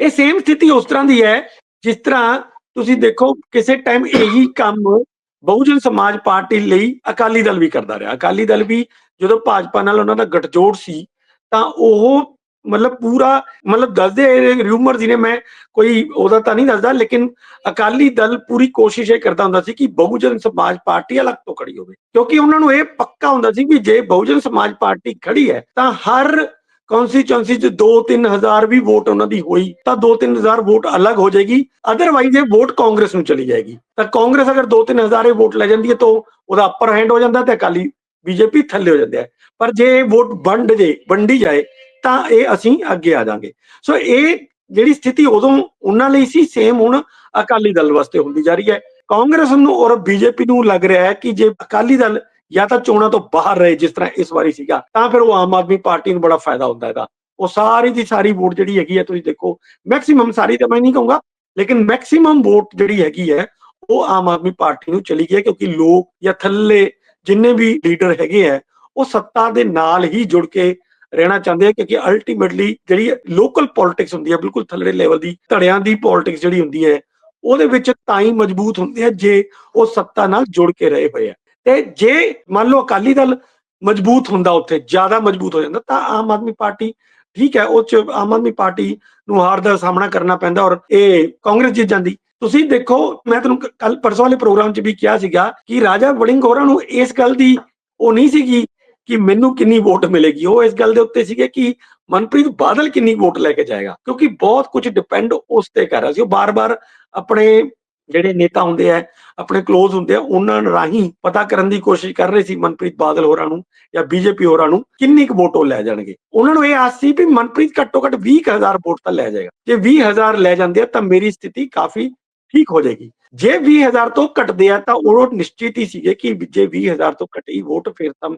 B: ਇਹ ਸੇਮ ਸਥਿਤੀ ਉਸ ਤਰ੍ਹਾਂ ਦੀ ਹੈ ਜਿਸ ਤਰ੍ਹਾਂ ਤੁਸੀਂ ਦੇਖੋ, ਕਿਸੇ ਟਾਈਮ ਇਹੀ ਕੰਮ ਬਹੁਜਨ ਸਮਾਜ ਪਾਰਟੀ ਲਈ ਅਕਾਲੀ ਦਲ ਵੀ ਕਰਦਾ ਰਿਹਾ। ਅਕਾਲੀ ਦਲ ਵੀ ਜਦੋਂ ਭਾਜਪਾ ਨਾਲ ਉਹਨਾਂ ਦਾ ਗੱਠਜੋੜ ਸੀ, ਤਾਂ ਉਹ ਮਤਲਬ ਪੂਰਾ ਮਤਲਬ ਦੱਸਦੇ ਰਿਊਮਰ ਨੇ ਮੈਂ ਕੋਈ ਉਹਦਾ ਤਾਂ ਨਹੀਂ ਦੱਸਦਾ, ਲੇਕਿਨ ਅਕਾਲੀ ਦਲ ਪੂਰੀ ਕੋਸ਼ਿਸ਼ ਇਹ ਕਰਦਾ ਹੁੰਦਾ ਸੀ ਕਿ ਬਹੁਜਨ ਸਮਾਜ ਪਾਰਟੀ ਅਲੱਗ ਤੋਂ ਖੜੀ ਹੋਵੇ। ਕਿਉਂਕਿ ਉਹਨਾਂ ਨੂੰ ਇਹ ਪੱਕਾ ਹੁੰਦਾ ਸੀ ਕਿ ਜੇ ਬਹੁਜਨ ਸਮਾਜ ਪਾਰਟੀ ਖੜੀ ਹੈ, ਤਾਂ ਹਰ ਕਨਸਟੀਚੁਐਂਸੀ 'ਚ 2-3 ਹਜ਼ਾਰ ਵੀ ਵੋਟ ਉਹਨਾਂ ਦੀ ਹੋਈ, ਤਾਂ 2-3 ਹਜ਼ਾਰ ਵੋਟ ਅਲੱਗ ਹੋ ਜਾਏਗੀ ਅਦਰਵਾਈਜ਼ ਇਹ ਵੋਟ ਕਾਂਗਰਸ ਨੂੰ ਚਲੀ ਜਾਏਗੀ। ਤਾਂ ਕਾਂਗਰਸ ਅਗਰ 2-3 ਇਹ ਵੋਟ ਲੈ ਜਾਂਦੀ ਹੈ ਤਾਂ ਉਹਦਾ ਅਪਰ ਹੈਂਡ ਹੋ ਜਾਂਦਾ ਤੇ ਅਕਾਲੀ ਬੀਜੇਪੀ ਥੱਲੇ ਹੋ ਜਾਂਦੇ ਆ। ਪਰ ਜੇ ਇਹ ਵੋਟ ਵੰਡ ਜੇ, ਵੰਡੀ ਜਾਏ, ਤਾਂ ਇਹ ਅਸੀਂ ਅੱਗੇ ਆ ਜਾਾਂਗੇ। ਸੋ ਇਹ ਜਿਹੜੀ ਸਥਿਤੀ ਉਦੋਂ ਉਹਨਾਂ ਲਈ ਸੀ ਸੇਮ ਹੁਣ ਅਕਾਲੀ ਦਲ ਵਾਸਤੇ ਹੁੰਦੀ ਜਾ ਰਹੀ ਹੈ। ਕਾਂਗਰਸ ਨੂੰ ਔਰ ਬੀਜੇਪੀ ਨੂੰ ਲੱਗ ਰਿਹਾ ਹੈ ਕਿ ਜੇ ਅਕਾਲੀ ਦਲ ਜਾਂ ਤਾਂ ਚੋਣਾਂ ਤੋਂ ਬਾਹਰ ਰਹੇ ਜਿਸ ਤਰ੍ਹਾਂ ਇਸ ਵਾਰੀ ਸੀਗਾ, ਤਾਂ ਫਿਰ ਉਹ ਆਮ ਆਦਮੀ ਪਾਰਟੀ ਨੂੰ ਬੜਾ ਫਾਇਦਾ ਹੁੰਦਾ ਇਹਦਾ। ਉਹ ਸਾਰੀ ਦੀ ਸਾਰੀ ਵੋਟ ਜਿਹੜੀ ਹੈਗੀ ਹੈ, ਤੁਸੀਂ ਦੇਖੋ ਮੈਕਸਿਮਮ ਸਾਰੀ ਤਾਂ ਮੈਂ ਨਹੀਂ ਕਹੂੰਗਾ, ਲੇਕਿਨ ਮੈਕਸਿਮਮ ਵੋਟ ਜਿਹੜੀ ਹੈਗੀ ਹੈ, ਉਹ ਆਮ ਆਦਮੀ ਪਾਰਟੀ ਨੂੰ ਚਲੀ ਗਈ ਹੈ, ਕਿਉਂਕਿ ਲੋਕ ਜਾਂ ਥੱਲੇ ਜਿੰਨੇ ਵੀ ਲੀਡਰ ਹੈਗੇ ਆ ਉਹ ਸੱਤਾ ਦੇ ਨਾਲ ਹੀ ਜੁੜ ਕੇ ਰਹਿਣਾ ਚਾਹੁੰਦੇ ਆ, ਕਿਉਂਕਿ ਅਲਟੀਮੇਟਲੀ ਜਿਹੜੀ ਲੋਕਲ ਪੋਲਿਟਿਕਸ ਹੁੰਦੀ ਹੈ, ਬਿਲਕੁਲ ਥੱਲੜੇ ਲੈਵਲ ਦੀ, ਧੜਿਆਂ ਦੀ ਪੋਲਿਟਿਕਸ ਜਿਹੜੀ ਹੁੰਦੀ ਹੈ, ਉਹਦੇ ਵਿੱਚ ਤਾਂ ਹੀ ਮਜ਼ਬੂਤ ਹੁੰਦੇ ਆ, ਜੇ ਉਹ ਸੱਤਾ ਨਾਲ ਜੁੜ ਕੇ ਰਹੇ ਹੋਏ ਆ। ਤੇ ਜੇ ਮੰਨ ਲਓ ਅਕਾਲੀ ਦਲ ਮਜ਼ਬੂਤ ਹੁੰਦਾ ਉੱਥੇ, ਜ਼ਿਆਦਾ ਮਜ਼ਬੂਤ ਹੋ ਜਾਂਦਾ, ਤਾਂ ਆਮ ਆਦਮੀ ਪਾਰਟੀ ਠੀਕ ਹੈ, ਉਹ ਚ ਆਮ ਆਦਮੀ ਪਾਰਟੀ ਨੂੰ ਹਾਰ ਦਾ ਸਾਹਮਣਾ ਕਰਨਾ ਪੈਂਦਾ ਔਰ ਇਹ ਕਾਂਗਰਸ ਜਿੱਤ ਜਾਂਦੀ। ਤੁਸੀਂ ਦੇਖੋ, ਮੈਂ ਤੁਹਾਨੂੰ ਕੱਲ ਪਰਸੋਂ ਵਾਲੇ ਪ੍ਰੋਗਰਾਮ 'ਚ ਵੀ ਕਿਹਾ ਸੀਗਾ ਕਿ ਰਾਜਾ ਵੜਿੰਗ ਹੋਰਾਂ ਨੂੰ ਇਸ ਗੱਲ ਦੀ ਉਹ ਨਹੀਂ ਸੀਗੀ ਕਿ ਮੈਨੂੰ ਕਿੰਨੀ ਵੋਟ ਮਿਲੇਗੀ। ਉਹ ਇਸ ਗੱਲ ਦੇ ਉੱਤੇ ਸੀਗੇ ਕਿ ਮਨਪ੍ਰੀਤ ਬਾਦਲ ਕਿੰਨੀ ਵੋਟ ਲੈ ਕੇ ਜਾਏਗਾ, ਕਿਉਂਕਿ ਬਹੁਤ ਕੁਝ ਡਿਪੈਂਡ ਉਸ ਤੇ ਕਰ ਰਿਹਾ ਸੀ। ਉਹ ਬਾਰ-ਬਾਰ ਆਪਣੇ ਜਿਹੜੇ ਨੇਤਾ ਹੁੰਦੇ ਆ, ਆਪਣੇ ক্লোਜ਼ ਹੁੰਦੇ ਆ, ਉਹਨਾਂ ਰਾਹੀਂ ਪਤਾ ਕਰਨ ਦੀ ਕੋਸ਼ਿਸ਼ ਕਰ ਰਹੇ ਸੀ ਮਨਪ੍ਰੀਤ ਬਾਦਲ ਹੋਰਾਂ ਨੂੰ ਜਾਂ ਬੀਜੇਪੀ ਹੋਰਾਂ ਨੂੰ ਕਿੰਨੀ ਕੁ ਵੋਟ ਲੈ ਜਾਣਗੇ। ਉਹਨਾਂ ਨੂੰ ਇਹ ਆਸ ਸੀ ਵੀ ਮਨਪ੍ਰੀਤ ਘੱਟੋ ਘੱਟ 20000 ਵੋਟ ਤਾਂ ਲੈ ਜਾਏਗਾ। ਜੇ 20000 ਲੈ ਜਾਂਦੇ ਆ ਤਾਂ ਮੇਰੀ ਸਥਿਤੀ ਕਾਫੀ ਠੀਕ ਹੋ ਜਾਏਗੀ। ਜੇ 20000 ਤੋਂ ਘਟਦੇ ਆ ਤਾਂ ਉਹ ਨਿਸ਼ਚਿਤ ਹੀ ਸੀਗੇ ਕਿ ਜੇ 20000 ਤੋਂ ਘਟੀ ਵੋਟ, ਫਿਰ ਤਾਂ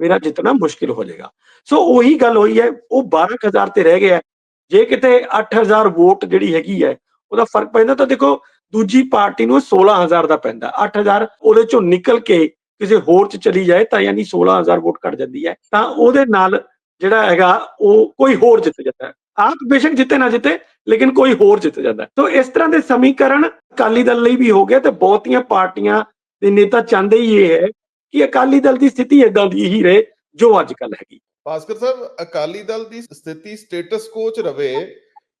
B: ਮੇਰਾ ਜਿੱਤਣਾ ਮੁਸ਼ਕਿਲ ਹੋ ਜਾਏਗਾ। ਸੋ ਉਹੀ ਗੱਲ ਹੋਈ ਹੈ, ਉਹ 12000 ਤੇ ਰਹਿ ਗਿਆ। ਜੇ ਕਿਤੇ 8000 ਵੋਟ ਜਿਹੜੀ ਹੈਗੀ ਹੈ, ਉਹਦਾ ਫ਼ਰਕ ਪੈਂਦਾ ਤਾਂ ਦੇਖੋ ਦੂਜੀ ਪਾਰਟੀ ਨੂੰ 16000 ਦਾ ਪੈਂਦਾ। 8000 ਉਹਦੇ ਚੋਂ ਨਿਕਲ ਕੇ ਕਿਸੇ ਹੋਰ ਚ ਚਲੀ ਜਾਏ ਤਾਂ ਯਾਨੀ 16000 ਵੋਟ ਘਟ ਜਾਂਦੀ ਹੈ। ਤਾਂ ਉਹਦੇ ਨਾਲ ਜਿਹੜਾ ਹੈਗਾ ਉਹ ਕੋਈ ਹੋਰ ਜਿੱਤ ਜਾਂਦਾ ਆਪ ਬੇਸ਼ੱਕ ਜਿੱਤੇ ਨਾ ਜਿੱਤੇ, ਲੇਕਿਨ ਕੋਈ ਹੋਰ ਜਿੱਤ ਜਾਂਦਾ ਹੈ। ਇਸ ਤਰ੍ਹਾਂ ਦੇ ਸਮੀਕਰਨ ਅਕਾਲੀ ਦਲ ਲਈ ਵੀ ਹੋ ਗਿਆ ਤੇ ਬਹੁਤੀਆਂ ਪਾਰਟੀਆਂ ਦੇ ਨੇਤਾ ਚਾਹੁੰਦੇ ਹੀ ਇਹ ਹੈ ਕਿ ਅਕਾਲੀ ਦਲ ਦੀ ਸਥਿਤੀ ਇਦਾਂ ਦੀ ਹੀ ਰਹੇ ਜੋ ਅੱਜ ਕੱਲ ਹੈਗੀ।
A: ਭਾਸਕਰ ਸਾਹਿਬ, ਅਕਾਲੀ ਦਲ ਦੀ ਸਥਿਤੀ ਸਟੇਟਸ ਕੋ ਰਵੇ,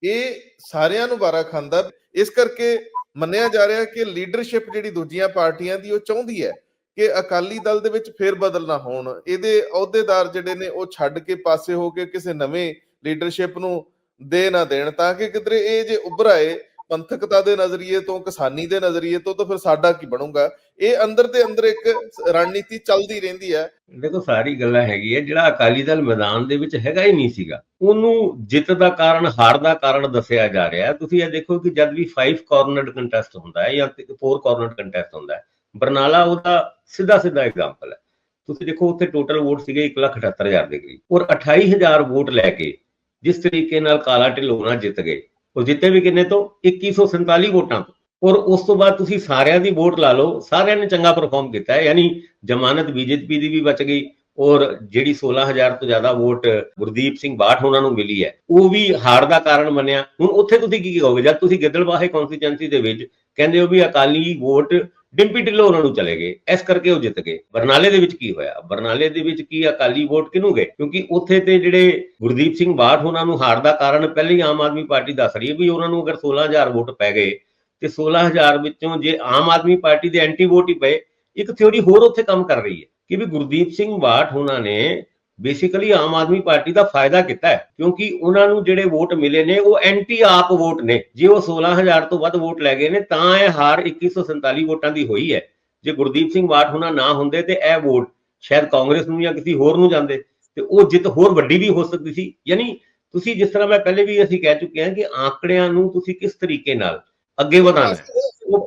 A: ਇਹ ਸਾਰਿਆਂ ਨੂੰ ਵਾਰਾ ਖਾਂਦਾ। ਇਸ ਕਰਕੇ ਮੰਨਿਆ ਜਾ ਰਿਹਾ ਕਿ ਲੀਡਰਸ਼ਿਪ ਜਿਹੜੀ ਦੂਜੀਆਂ ਪਾਰਟੀਆਂ ਦੀ ਉਹ ਚਾਹੁੰਦੀ ਹੈ ਕਿ ਅਕਾਲੀ ਦਲ ਦੇ ਵਿੱਚ ਫੇਰ ਬਦਲ ਨਾ ਹੋਣ। ਇਹਦੇ ਅਹੁਦੇਦਾਰ ਜਿਹੜੇ ਨੇ ਉਹ ਛੱਡ ਕੇ ਪਾਸੇ ਹੋ ਕੇ ਕਿਸੇ ਨਵੇਂ ਲੀਡਰਸ਼ਿਪ ਨੂੰ ਦੇ ਨਾ ਦੇਣ ਤਾਂ ਕਿ ਕਿਧਰੇ ਇਹ ਜੇ ਉਭਰਾਏ ਪੰਥਕਤਾ ਦੇ ਨਜ਼ਰੀਏ ਤੋਂ, ਕਿਸਾਨੀ ਦੇ ਨਜ਼ਰੀਏ ਤੋਂ, ਤਾਂ ਫਿਰ ਸਾਡਾ ਕੀ ਬਣੂਗਾ? ਇਹ ਅੰਦਰ ਦੇ ਅੰਦਰ ਇੱਕ ਰਣਨੀਤੀ ਚੱਲਦੀ ਰਹਿੰਦੀ ਹੈ।
C: ਦੇਖੋ, ਸਾਰੀ ਗੱਲਾਂ ਹੈਗੀ ਹੈ ਜਿਹੜਾ ਅਕਾਲੀ ਦਲ ਮੈਦਾਨ ਦੇ ਵਿੱਚ ਹੈਗਾ ਹੀ ਨਹੀਂ ਸੀਗਾ। ਉਹਨੂੰ ਜਿੱਤ ਦਾ ਕਾਰਨ, ਹਾਰ ਦਾ ਕਾਰਨ ਦੱਸਿਆ ਜਾ ਰਿਹਾ ਤੁਸੀਂ ਇਹ ਦੇਖੋ ਕਿ ਜਦ ਵੀ 5 ਕਾਰਨਰਡ ਕੰਟੈਸਟ ਹੁੰਦਾ ਹੈ ਜਾਂ 4 ਕਾਰਨਰਡ ਕੰਟੈਸਟ ਹੁੰਦਾ ਹੈ, ਬਰਨਾਲਾ ਉਹਦਾ ਸਿੱਧਾ ਸਿੱਧਾ ਐਗਜ਼ਾਮਪਲ ਹੈ। ਤੁਸੀਂ ਦੇਖੋ, ਉੱਥੇ ਟੋਟਲ ਵੋਟ ਸੀਗੇ 178000 ਦੇ ਕਰੀਬ। ਔਰ 28000 ਵੋਟ ਲੈ ਕੇ, ਜਿਸ ਤਰੀਕੇ ਨਾਲ ਕਾਲਾ ਢਿਲੋਣਾ ਜਿੱਤ ਗਏ ਉਹ ਜਿੱਤੇ ਵੀ ਕਿੰਨੇ ਤੋਂ? 2147 ਵੋਟਾਂ ਤੋਂ। ਔਰ ਉਸ ਤੋਂ ਬਾਅਦ ਤੁਸੀਂ ਸਾਰਿਆਂ ਦੀ ਵੋਟ ਲਾ ਲਓ, ਸਾਰਿਆਂ ਨੇ ਚੰਗਾ ਪਰਫਾਰਮ ਕੀਤਾ ਹੈ। ਯਾਨੀ ਜ਼ਮਾਨਤ ਬੀਜੇਪੀ ਦੀ ਵੀ ਬਚ ਗਈ ਔਰ ਜਿਹੜੀ 16000 ਤੋਂ ਜ਼ਿਆਦਾ ਵੋਟ ਗੁਰਦੀਪ ਸਿੰਘ ਬਾਠ ਉਹਨਾਂ ਨੂੰ ਮਿਲੀ ਹੈ, ਉਹ ਵੀ ਹਾਰ ਦਾ ਕਾਰਨ ਬਣਿਆ ਹੁਣ ਉੱਥੇ ਤੁਸੀਂ ਕੀ ਕਹੋਗੇ? ਜਦ ਤੁਸੀਂ ਗਿੱਦੜਬਾਹੇ ਕਨਸਟੀਚੁਐਂਸੀ ਦੇ ਵਿੱਚ ਕਹਿੰਦੇ ਹੋ ਵੀ ਅਕਾਲੀ ਵੋਟ ਡਿੰਪੀ ਢਿੱਲੋਂ ਉਹਨਾਂ ਨੂੰ ਚਲੇ ਗਏ, ਇਸ ਕਰਕੇ ਉਹ ਜਿੱਤ ਗਏ। ਬਰਨਾਲੇ ਦੇ ਵਿੱਚ ਕੀ ਹੋਇਆ? ਬਰਨਾਲੇ ਦੇ ਵਿੱਚ ਕੀ ਅਕਾਲੀ ਵੋਟ ਕਿਹਨੂੰ ਗਏ? ਕਿਉਂਕਿ ਉੱਥੇ ਤੇ ਜਿਹੜੇ ਗੁਰਦੀਪ ਸਿੰਘ ਬਾਠ ਉਹਨਾਂ ਨੂੰ ਹਾਰ ਦਾ ਕਾਰਨ ਪਹਿਲੇ ਹੀ ਆਮ ਆਦਮੀ ਪਾਰਟੀ ਦੱਸ ਰਹੀ ਹੈ ਵੀ ਉਹਨਾਂ ਨੂੰ ਅਗਰ 16000 ਵੋਟ ਪੈ ਗਏ ਤੇ 16000 ਵਿੱਚੋਂ ਜੇ ਆਮ ਆਦਮੀ ਪਾਰਟੀ ਦੇ ਐਂਟੀ ਵੋਟ ਹੀ ਪਏ, ਇੱਕ ਥਿਉਰੀ ਹੋਰ ਉੱਥੇ ਕੰਮ ਕਰ ਰਹੀ ਹੈ ਕਿ ਵੀ ਗੁਰਦੀਪ ਸਿੰਘ ਬਾਠ ਉਹਨਾਂ ਨੇ ਬੇਸਿਕਲੀ ਆਮ ਆਦਮੀ ਪਾਰਟੀ ਦਾ ਫਾਇਦਾ ਕੀਤਾ ਹੈ? ਕਿਉਂਕਿ ਉਹਨਾਂ ਨੂੰ ਜਿਹੜੇ ਵੋਟ ਮਿਲੇ ਨੇ, ਉਹ ਐਂਟੀ ਆਪ ਵੋਟ ਨੇ। ਜੇ ਉਹ 16000 ਤੋਂ ਵੱਧ ਵੋਟ ਲੈ ਗਏ ਨੇ, ਤਾਂ ਇਹ ਹਾਰ 2147 ਵੋਟਾਂ ਦੀ ਹੋਈ ਹੈ। ਜੇ ਗੁਰਦੀਪ ਸਿੰਘ ਬਾਠ ਉਹਨਾਂ ਨਾ ਹੁੰਦੇ, ਤੇ ਇਹ ਵੋਟ ਸ਼ਾਇਦ ਕਾਂਗਰਸ ਨੂੰ ਜਾਂ ਕਿਸੇ ਹੋਰ ਨੂੰ ਜਾਂਦੇ। ਤੇ ਉਹ ਜਿੱਤ ਹੋਰ ਵੱਡੀ ਵੀ ਹੋ ਸਕਦੀ ਸੀ। ਯਾਨੀ ਤੁਸੀਂ ਜਿਸ ਤਰ੍ਹਾਂ ਮੈਂ ਪਹਿਲੇ ਵੀ ਅਸੀਂ ਕਹਿ ਚੁੱਕੇ ਹਾਂ ਕਿ ਆંકੜਿਆਂ ਨੂੰ ਤੁਸੀਂ ਕਿਸ ਤਰੀਕੇ ਨਾਲ ਅੱਗੇ ਵਧਾਉਣਾ ਹੈ?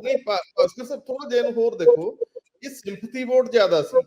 A: ਨਹੀਂ ਭਾਸਕਰ ਸਾਹਿਬ ਥੋੜਾ ਜਿਹਾ ਹੋਰ ਦੇਖੋ। ਇਹ ਸਿੰਪਥੀ ਵੋਟ ਜ਼ਿਆਦਾ ਸੀ।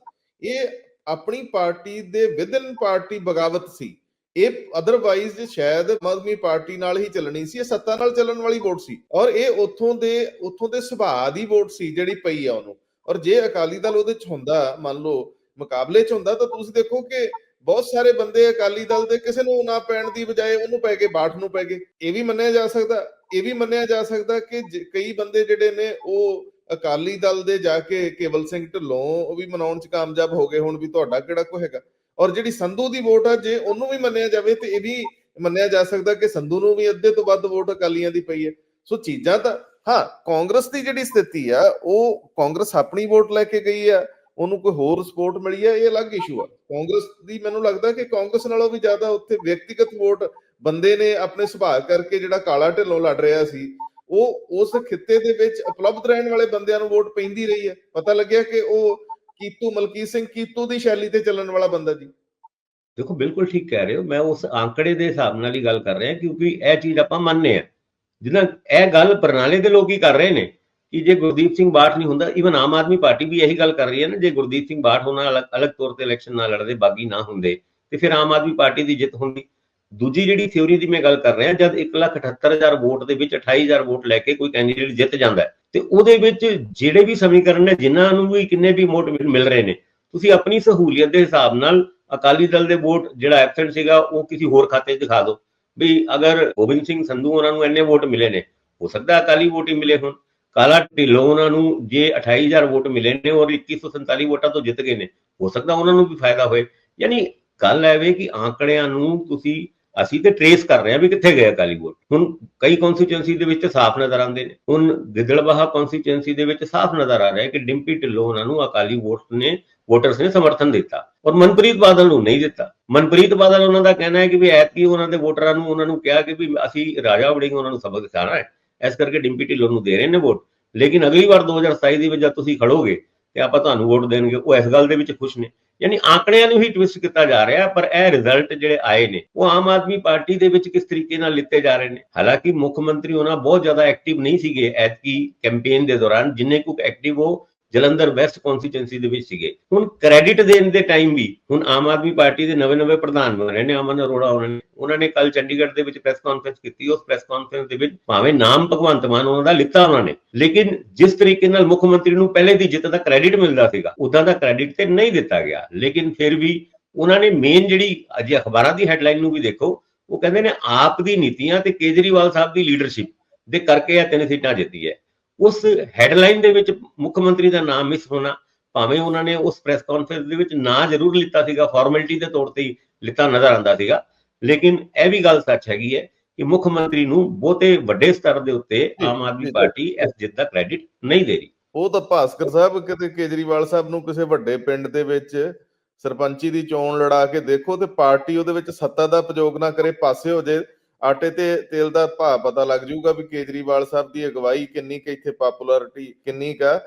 A: ਇਹ ਆਪਣੀ ਪਾਰਟੀ ਦੇ ਵਿਦਨ ਪਾਰਟੀ ਬਗਾਵਤ ਸੀ। ਇਹ ਅਦਰਵਾਈਜ਼ ਸ਼ਾਇਦ ਆਦਮੀ ਪਾਰਟੀ ਨਾਲ ਹੀ ਚੱਲਣੀ ਸੀ, ਇਹ ਸੱਤਾ ਨਾਲ ਚੱਲਣ ਵਾਲੀ ਵੋਟ ਸੀ। ਔਰ ਇਹ ਉੱਥੋਂ ਦੇ ਉੱਥੋਂ ਦੇ ਸੁਭਾਅ ਦੀ ਵੋਟ ਸੀ ਜਿਹੜੀ ਪਈ ਆ ਉਹਨੂੰ। ਔਰ ਜੇ ਅਕਾਲੀ ਦਲ ਉਹਦੇ ਚ ਹੁੰਦਾ, ਮੰਨ ਲਓ ਮੁਕਾਬਲੇ ਚ ਹੁੰਦਾ, ਤਾਂ ਤੁਸੀਂ ਦੇਖੋ ਕਿ ਬਹੁਤ ਸਾਰੇ ਬੰਦੇ ਅਕਾਲੀ ਦਲ ਦੇ ਕਿਸੇ ਨੂੰ ਨਾ ਪੈਣ ਦੀ ਬਜਾਏ ਉਹਨੂੰ ਪੈ ਗਏ, ਬਾਠ ਨੂੰ ਪੈ ਗਏ। ਇਹ ਵੀ ਮੰਨਿਆ ਜਾ ਸਕਦਾ, ਇਹ ਵੀ ਮੰਨਿਆ ਜਾ ਸਕਦਾ ਕਿ ਕਈ ਬੰਦੇ ਜਿਹੜੇ ਨੇ ਉਹ ਅਕਾਲੀ ਦਲ ਦੇ ਜਾ ਕੇ ਕੇਵਲ ਸਿੰਘ ਢਿੱਲੋਂ ਉਹ ਵੀ ਮਨਾਉਣ ਚ ਕਾਮਯਾਬ ਹੋ ਗਏ, ਹੁਣ ਵੀ ਤੁਹਾਡਾ ਕਿਹੜਾ ਕੋ ਹੈਗਾ? ਔਰ ਜਿਹੜੀ ਸੰਧੂ ਦੀ ਵੋਟ ਆ, ਜੇ ਉਹਨੂੰ ਵੀ ਮੰਨਿਆ ਜਾਵੇ ਤੇ ਇਹ ਵੀ ਮੰਨਿਆ ਜਾ ਸਕਦਾ ਕਿ ਸੰਧੂ ਨੂੰ ਵੀ ਅੱਧੇ ਤੋਂ ਵੱਧ ਵੋਟ ਅਕਾਲੀਆਂ ਦੀ ਪਈ ਹੈ। ਸੋ ਚੀਜ਼ਾਂ ਤਾਂ, ਹਾਂ, ਕਾਂਗਰਸ ਦੀ ਜਿਹੜੀ ਸਥਿਤੀ ਆ, ਉਹ ਕਾਂਗਰਸ ਆਪਣੀ ਵੋਟ ਲੈ ਕੇ ਗਈ ਆ, ਉਹਨੂੰ ਕੋਈ ਹੋਰ ਸਪੋਰਟ ਮਿਲੀ ਹੈ ਇਹ ਅਲੱਗ ਇਸ਼ੂ ਆ। ਕਾਂਗਰਸ ਦੀ ਮੈਨੂੰ ਲੱਗਦਾ ਕਿ ਕਾਂਗਰਸ ਨਾਲੋਂ ਵੀ ਜ਼ਿਆਦਾ ਉੱਥੇ ਵਿਅਕਤੀਗਤ ਵੋਟ ਬੰਦੇ ਨੇ ਆਪਣੇ ਸੁਭਾਅ ਕਰਕੇ ਜਿਹੜਾ ਕਾਲਾ ਢਿੱਲੋਂ ਲੜ ਰਿਹਾ ਸੀ ਉਹ ਉਸ ਖਿੱਤੇ ਦੇ ਵਿੱਚ ਉਪਲਬਧ ਰਹਿਣ ਵਾਲੇ ਬੰਦਿਆਂ ਨੂੰ ਵੋਟ ਪੈਂਦੀ ਰਹੀ ਹੈ। ਪਤਾ ਲੱਗਿਆ ਕਿ ਉਹ ਕੀਤੂ, ਮਲਕੀਤ ਸਿੰਘ ਕੀਤੂ ਦੀ ਸ਼ੈਲੀ ਤੇ ਚੱਲਣ ਵਾਲਾ ਬੰਦਾ ਜੀ।
C: ਦੇਖੋ, ਬਿਲਕੁਲ ਠੀਕ ਕਹਿ ਰਹੇ ਹੋ। ਮੈਂ ਉਸ ਆંકੜੇ ਦੇ ਹਿਸਾਬ ਨਾਲ ਹੀ ਗੱਲ ਕਰ ਰਿਹਾ ਕਿਉਂਕਿ ਇਹ ਚੀਜ਼ ਆਪਾਂ ਮੰਨਨੇ ਆ ਜਿੱਦਾਂ ਇਹ ਗੱਲ ਬਰਨਾਲੇ ਦੇ ਲੋਕ ਹੀ ਕਰ ਰਹੇ ਨੇ ਕਿ ਜੇ ਗੁਰਦੀਪ ਸਿੰਘ ਬਾਠ ਨਹੀਂ ਹੁੰਦਾ ਇਵਨ ਆਮ ਆਦਮੀ ਪਾਰਟੀ ਵੀ ਇਹੀ ਗੱਲ ਕਰ ਰਹੀ ਹੈ ਨਾ, ਜੇ ਗੁਰਦੀਪ ਸਿੰਘ ਬਾਠ ਉਹਨਾਂ ਅਲੱਗ ਅਲੱਗ ਤੌਰ ਤੇ ਇਲੈਕਸ਼ਨ ਨਾ ਲੜਦੇ, ਬਾਗੀ ਨਾ ਹੁੰਦੇ, ਤੇ ਫਿਰ ਆਮ ਆਦਮੀ ਪਾਰਟੀ ਦੀ ਜਿੱਤ ਹੁੰਦੀ। ਦੂਜੀ ਜਿਹੜੀ ਥਿਉਰੀ ਦੀ ਮੈਂ ਗੱਲ ਕਰ ਰਿਹਾ, ਜਦ 178000 ਵੋਟ ਦੇ ਵਿੱਚ 28000 ਵੋਟ ਲੈ ਕੇ ਕੋਈ ਕੈਂਡੀਡੇਟ ਜਿੱਤ ਜਾਂਦਾ ਹੈ, ਤੇ ਉਹਦੇ ਵਿੱਚ ਜਿਹੜੇ ਵੀ ਸਮੀਕਰਨ ਨੇ, ਜਿਨ੍ਹਾਂ ਨੂੰ ਵੀ ਕਿੰਨੇ ਵੀ ਵੋਟ ਮਿਲ ਰਹੇ ਨੇ, ਤੁਸੀਂ ਆਪਣੀ ਸਹੂਲੀਅਤ ਦੇ ਹਿਸਾਬ ਨਾਲ ਅਕਾਲੀ ਦਲ ਦੇ ਵੋਟ ਜਿਹੜਾ ਐਬਸੈਂਟ ਸੀਗਾ, ਉਹ ਕਿਸੇ ਹੋਰ ਖਾਤੇ 'ਚ ਦਿਖਾ ਦਿਓ। ਵੀ ਅਗਰ ਗੋਬਿੰਦ ਸਿੰਘ ਸੰਧੂ ਉਹਨਾਂ ਨੂੰ ਇੰਨੇ ਵੋਟ ਮਿਲੇ ਨੇ, ਹੋ ਸਕਦਾ ਅਕਾਲੀ ਵੋਟ ਹੀ ਮਿਲੇ ਹੋਣ। ਕਾਲਾ ਢਿੱਲੋਂ ਉਹਨਾਂ ਨੂੰ ਜੇ 28000 ਵੋਟ ਮਿਲੇ ਨੇ ਔਰ 2147 ਵੋਟਾਂ ਤੋਂ ਜਿੱਤ ਗਏ ਨੇ, ਹੋ ਸਕਦਾ ਉਹਨਾਂ ਨੂੰ ਵੀ ਫਾਇਦਾ ਹੋਏ। ਯਾਨੀ ਗੱਲ ਹੈ ਵੇ ਕਿ ਆંકੜਿਆਂ ਨੂੰ ਤੁਸੀਂ ਅਸੀਂ ਤੇ ਟਰੇਸ ਕਰ ਰਹੇ ਹਾਂ ਵੀ ਕਿੱਥੇ ਗਏ ਅਕਾਲੀ ਵੋਟ ਹੁਣ ਕਈ ਕਨਸਟੀਚੁਐਂਸੀ ਦੇ ਵਿੱਚ ਸਾਫ਼ ਨਜ਼ਰ ਆਉਂਦੇ ਨੇ। ਹੁਣ ਗਿੱਦੜਬਾਹਾ ਕਨਸਟੀਚੁਐਂਸੀ ਦੇ ਵਿੱਚ ਸਾਫ਼ ਨਜ਼ਰ ਆ ਰਿਹਾ ਹੈ ਕਿ ਡਿੰਪੀ ਢਿੱਲੋਂ ਉਹਨਾਂ ਨੂੰ ਅਕਾਲੀ ਵੋਟ ਨੇ ਵੋਟਰਸ ਨੇ ਸਮਰਥਨ ਦਿੱਤਾ ਔਰ ਮਨਪ੍ਰੀਤ ਬਾਦਲ ਨੂੰ ਨਹੀਂ ਦਿੱਤਾ। ਮਨਪ੍ਰੀਤ ਬਾਦਲ ਉਹਨਾਂ ਦਾ ਕਹਿਣਾ ਹੈ ਕਿ ਵੀ ਐਤਕੀ ਉਹਨਾਂ ਦੇ ਵੋਟਰਾਂ ਨੂੰ, ਉਹਨਾਂ ਨੂੰ ਕਿਹਾ ਕਿ ਵੀ ਅਸੀਂ ਰਾਜਾ ਵੜਿੰਗ ਉਹਨਾਂ ਨੂੰ ਸਬਕ ਸਿਖਾਉਣਾ ਹੈ। ਇਸ ਕਰਕੇ ਡਿੰਪੀ ਢਿੱਲੋਂ ਨੂੰ ਦੇ ਰਹੇ ਨੇ ਵੋਟ। ਲੇਕਿਨ ਅਗਲੀ ਵਾਰ 2027 ਦੇ ਵਿੱਚ ਜਦ ਤੁਸੀਂ ਖੜੋਗੇ ਤੇ ਆਪਾਂ ਤੁਹਾਨੂੰ ਵੋਟ ਦੇਣਗੇ, ਉਹ ਇਸ ਗੱਲ ਦੇ ਵਿੱਚ ਖੁਸ਼ ਨੇ। ਯਾਨੀ ਆંકੜਿਆਂ ਨੂੰ ਹੀ ਟਵਿਸਟ ਕੀਤਾ ਜਾ ਰਿਹਾ, ਪਰ ਇਹ ਰਿਜ਼ਲਟ ਜਿਹੜੇ ਆਏ ਨੇ, ਉਹ ਆਮ ਆਦਮੀ ਪਾਰਟੀ ਦੇ ਵਿੱਚ ਕਿਸ ਤਰੀਕੇ ਨਾਲ ਲਿੱਤੇ ਜਾ ਰਹੇ ਨੇ? ਹਾਲਾਂਕਿ ਮੁੱਖ ਮੰਤਰੀ ਉਹਨਾਂ ਬਹੁਤ ਜ਼ਿਆਦਾ ਐਕਟਿਵ ਨਹੀਂ ਸੀਗੇ ਐਤਕੀ ਕੈਂਪੇਨ ਦੇ ਦੌਰਾਨ, ਜਿੰਨੇ ਕੁ ਐਕਟਿਵ ਉਹ ਜਲੰਧਰ ਵੈਸਟ ਕਨਸਟੀਟੈਂਸੀ ਦੇ ਵਿੱਚ ਸੀਗੇ। ਹੁਣ ਕ੍ਰੈਡਿਟ ਦੇਣ ਦੇ ਟਾਈਮ ਵੀ, ਹੁਣ ਆਮ ਆਦਮੀ ਪਾਰਟੀ ਦੇ ਨਵੇਂ-ਨਵੇਂ ਪ੍ਰਧਾਨ ਬਣੇ ਨੇ ਅਮਨ ਅਰੋੜਾ ਉਹਨਾਂ ਨੇ। ਉਹਨਾਂ ਨੇ ਕੱਲ ਚੰਡੀਗੜ੍ਹ ਦੇ ਵਿੱਚ ਪ੍ਰੈਸ ਕਾਨਫਰੰਸ ਕੀਤੀ। ਉਸ ਪ੍ਰੈਸ ਕਾਨਫਰੰਸ ਦੇ ਵਿੱਚ ਭਾਵੇਂ ਨਾਮ ਭਗਵੰਤ ਮਾਨ, ਉਹਨਾਂ ਦਾ ਲਿੱਤਾ ਉਹਨਾਂ ਨੇ। ਲੇਕਿਨ ਜਿਸ ਤਰੀਕੇ ਨਾਲ ਮੁੱਖ ਮੰਤਰੀ ਨੂੰ ਪਹਿਲੇ ਦੀ ਜਿੱਤ ਦਾ ਕ੍ਰੈਡਿਟ ਮਿਲਦਾ ਸੀਗਾ ਉਦਾਂ ਦਾ ਕ੍ਰੈਡਿਟ ਤੇ ਨਹੀਂ ਦਿੱਤਾ ਗਿਆ। ਲੇਕਿਨ ਫਿਰ ਵੀ ਉਹਨਾਂ ਨੇ ਮੇਨ ਜਿਹੜੀ ਅੱਜ ਅਖਬਾਰਾਂ ਦੀ ਹੈਡਲਾਈਨ ਨੂੰ ਵੀ ਦੇਖੋ, ਉਹ ਕਹਿੰਦੇ ਨੇ ਆਪ ਦੀ ਨੀਤੀਆਂ ਤੇ ਕੇਜਰੀਵਾਲ ਸਾਹਿਬ ਦੀ ਲੀਡਰਸ਼ਿਪ ਦੇ ਕਰਕੇ ਇਹ ਤਿੰਨ ਸੀਟਾਂ ਜਿੱਤੀ ਹੈ। ਉਸ ਹੈਡਲਾਈਨ ਦੇ ਵਿੱਚ ਮੁੱਖ ਮੰਤਰੀ ਦਾ ਨਾਮ ਮਿਸ ਹੋਣਾ, ਭਾਵੇਂ ਉਹਨਾਂ ਨੇ ਉਸ ਪ੍ਰੈਸ ਕਾਨਫਰੰਸ ਦੇ ਵਿੱਚ ਨਾਂ ਜ਼ਰੂਰ ਲਿੱਤਾ ਸੀਗਾ ਫਾਰਮੈਲਿਟੀ ਦੇ ਤੌਰ ਤੇ ਹੀ ਲਿੱਤਾ ਨਜ਼ਰ ਆਂਦਾ ਸੀਗਾ। ਲੇਕਿਨ ਇਹ ਵੀ ਗੱਲ ਸੱਚ ਹੈਗੀ ਹੈ ਕਿ ਮੁੱਖ ਮੰਤਰੀ ਨੂੰ ਬਹੁਤੇ ਵੱਡੇ ਸਤਰ ਦੇ ਉੱਤੇ ਆਮ ਆਦਮੀ ਪਾਰਟੀ ਇਸ ਜਿੱਤ ਦਾ ਕ੍ਰੈਡਿਟ ਨਹੀਂ ਦੇ ਰਹੀ।
A: ਉਹ ਤਾਂ ਭਾਸਕਰ ਸਾਹਿਬ, ਕਿਤੇ ਕੇਜਰੀਵਾਲ ਸਾਹਿਬ ਨੂੰ ਕਿਸੇ ਵੱਡੇ ਪਿੰਡ ਦੇ ਵਿੱਚ ਸਰਪੰਚੀ ਦੀ ਚੋਣ ਲੜਾ ਕੇ ਦੇਖੋ ਤੇ ਪਾਰਟੀ ਉਹਦੇ ਵਿੱਚ ਸੱਤਾ ਦਾ ਪ੍ਰਯੋਗ ਨਾ ਕਰੇ, ਪਾਸੇ ਹੋ ਜੇ ਆਟੇ ਤੇ ਤੇਲ ਦਾ ਭਾਅ ਪਤਾ ਲੱਗ ਜਾਊਗਾ ਵੀ ਕੇਜਰੀਵਾਲ ਸਾਹਿਬ ਦੀ ਅਗਵਾਈ ਕਿੰਨੀ ਕਿ ਇੱਥੇ ਪਪੂਲੈਰਿਟੀ ਕਿੰਨੀ ਕਾ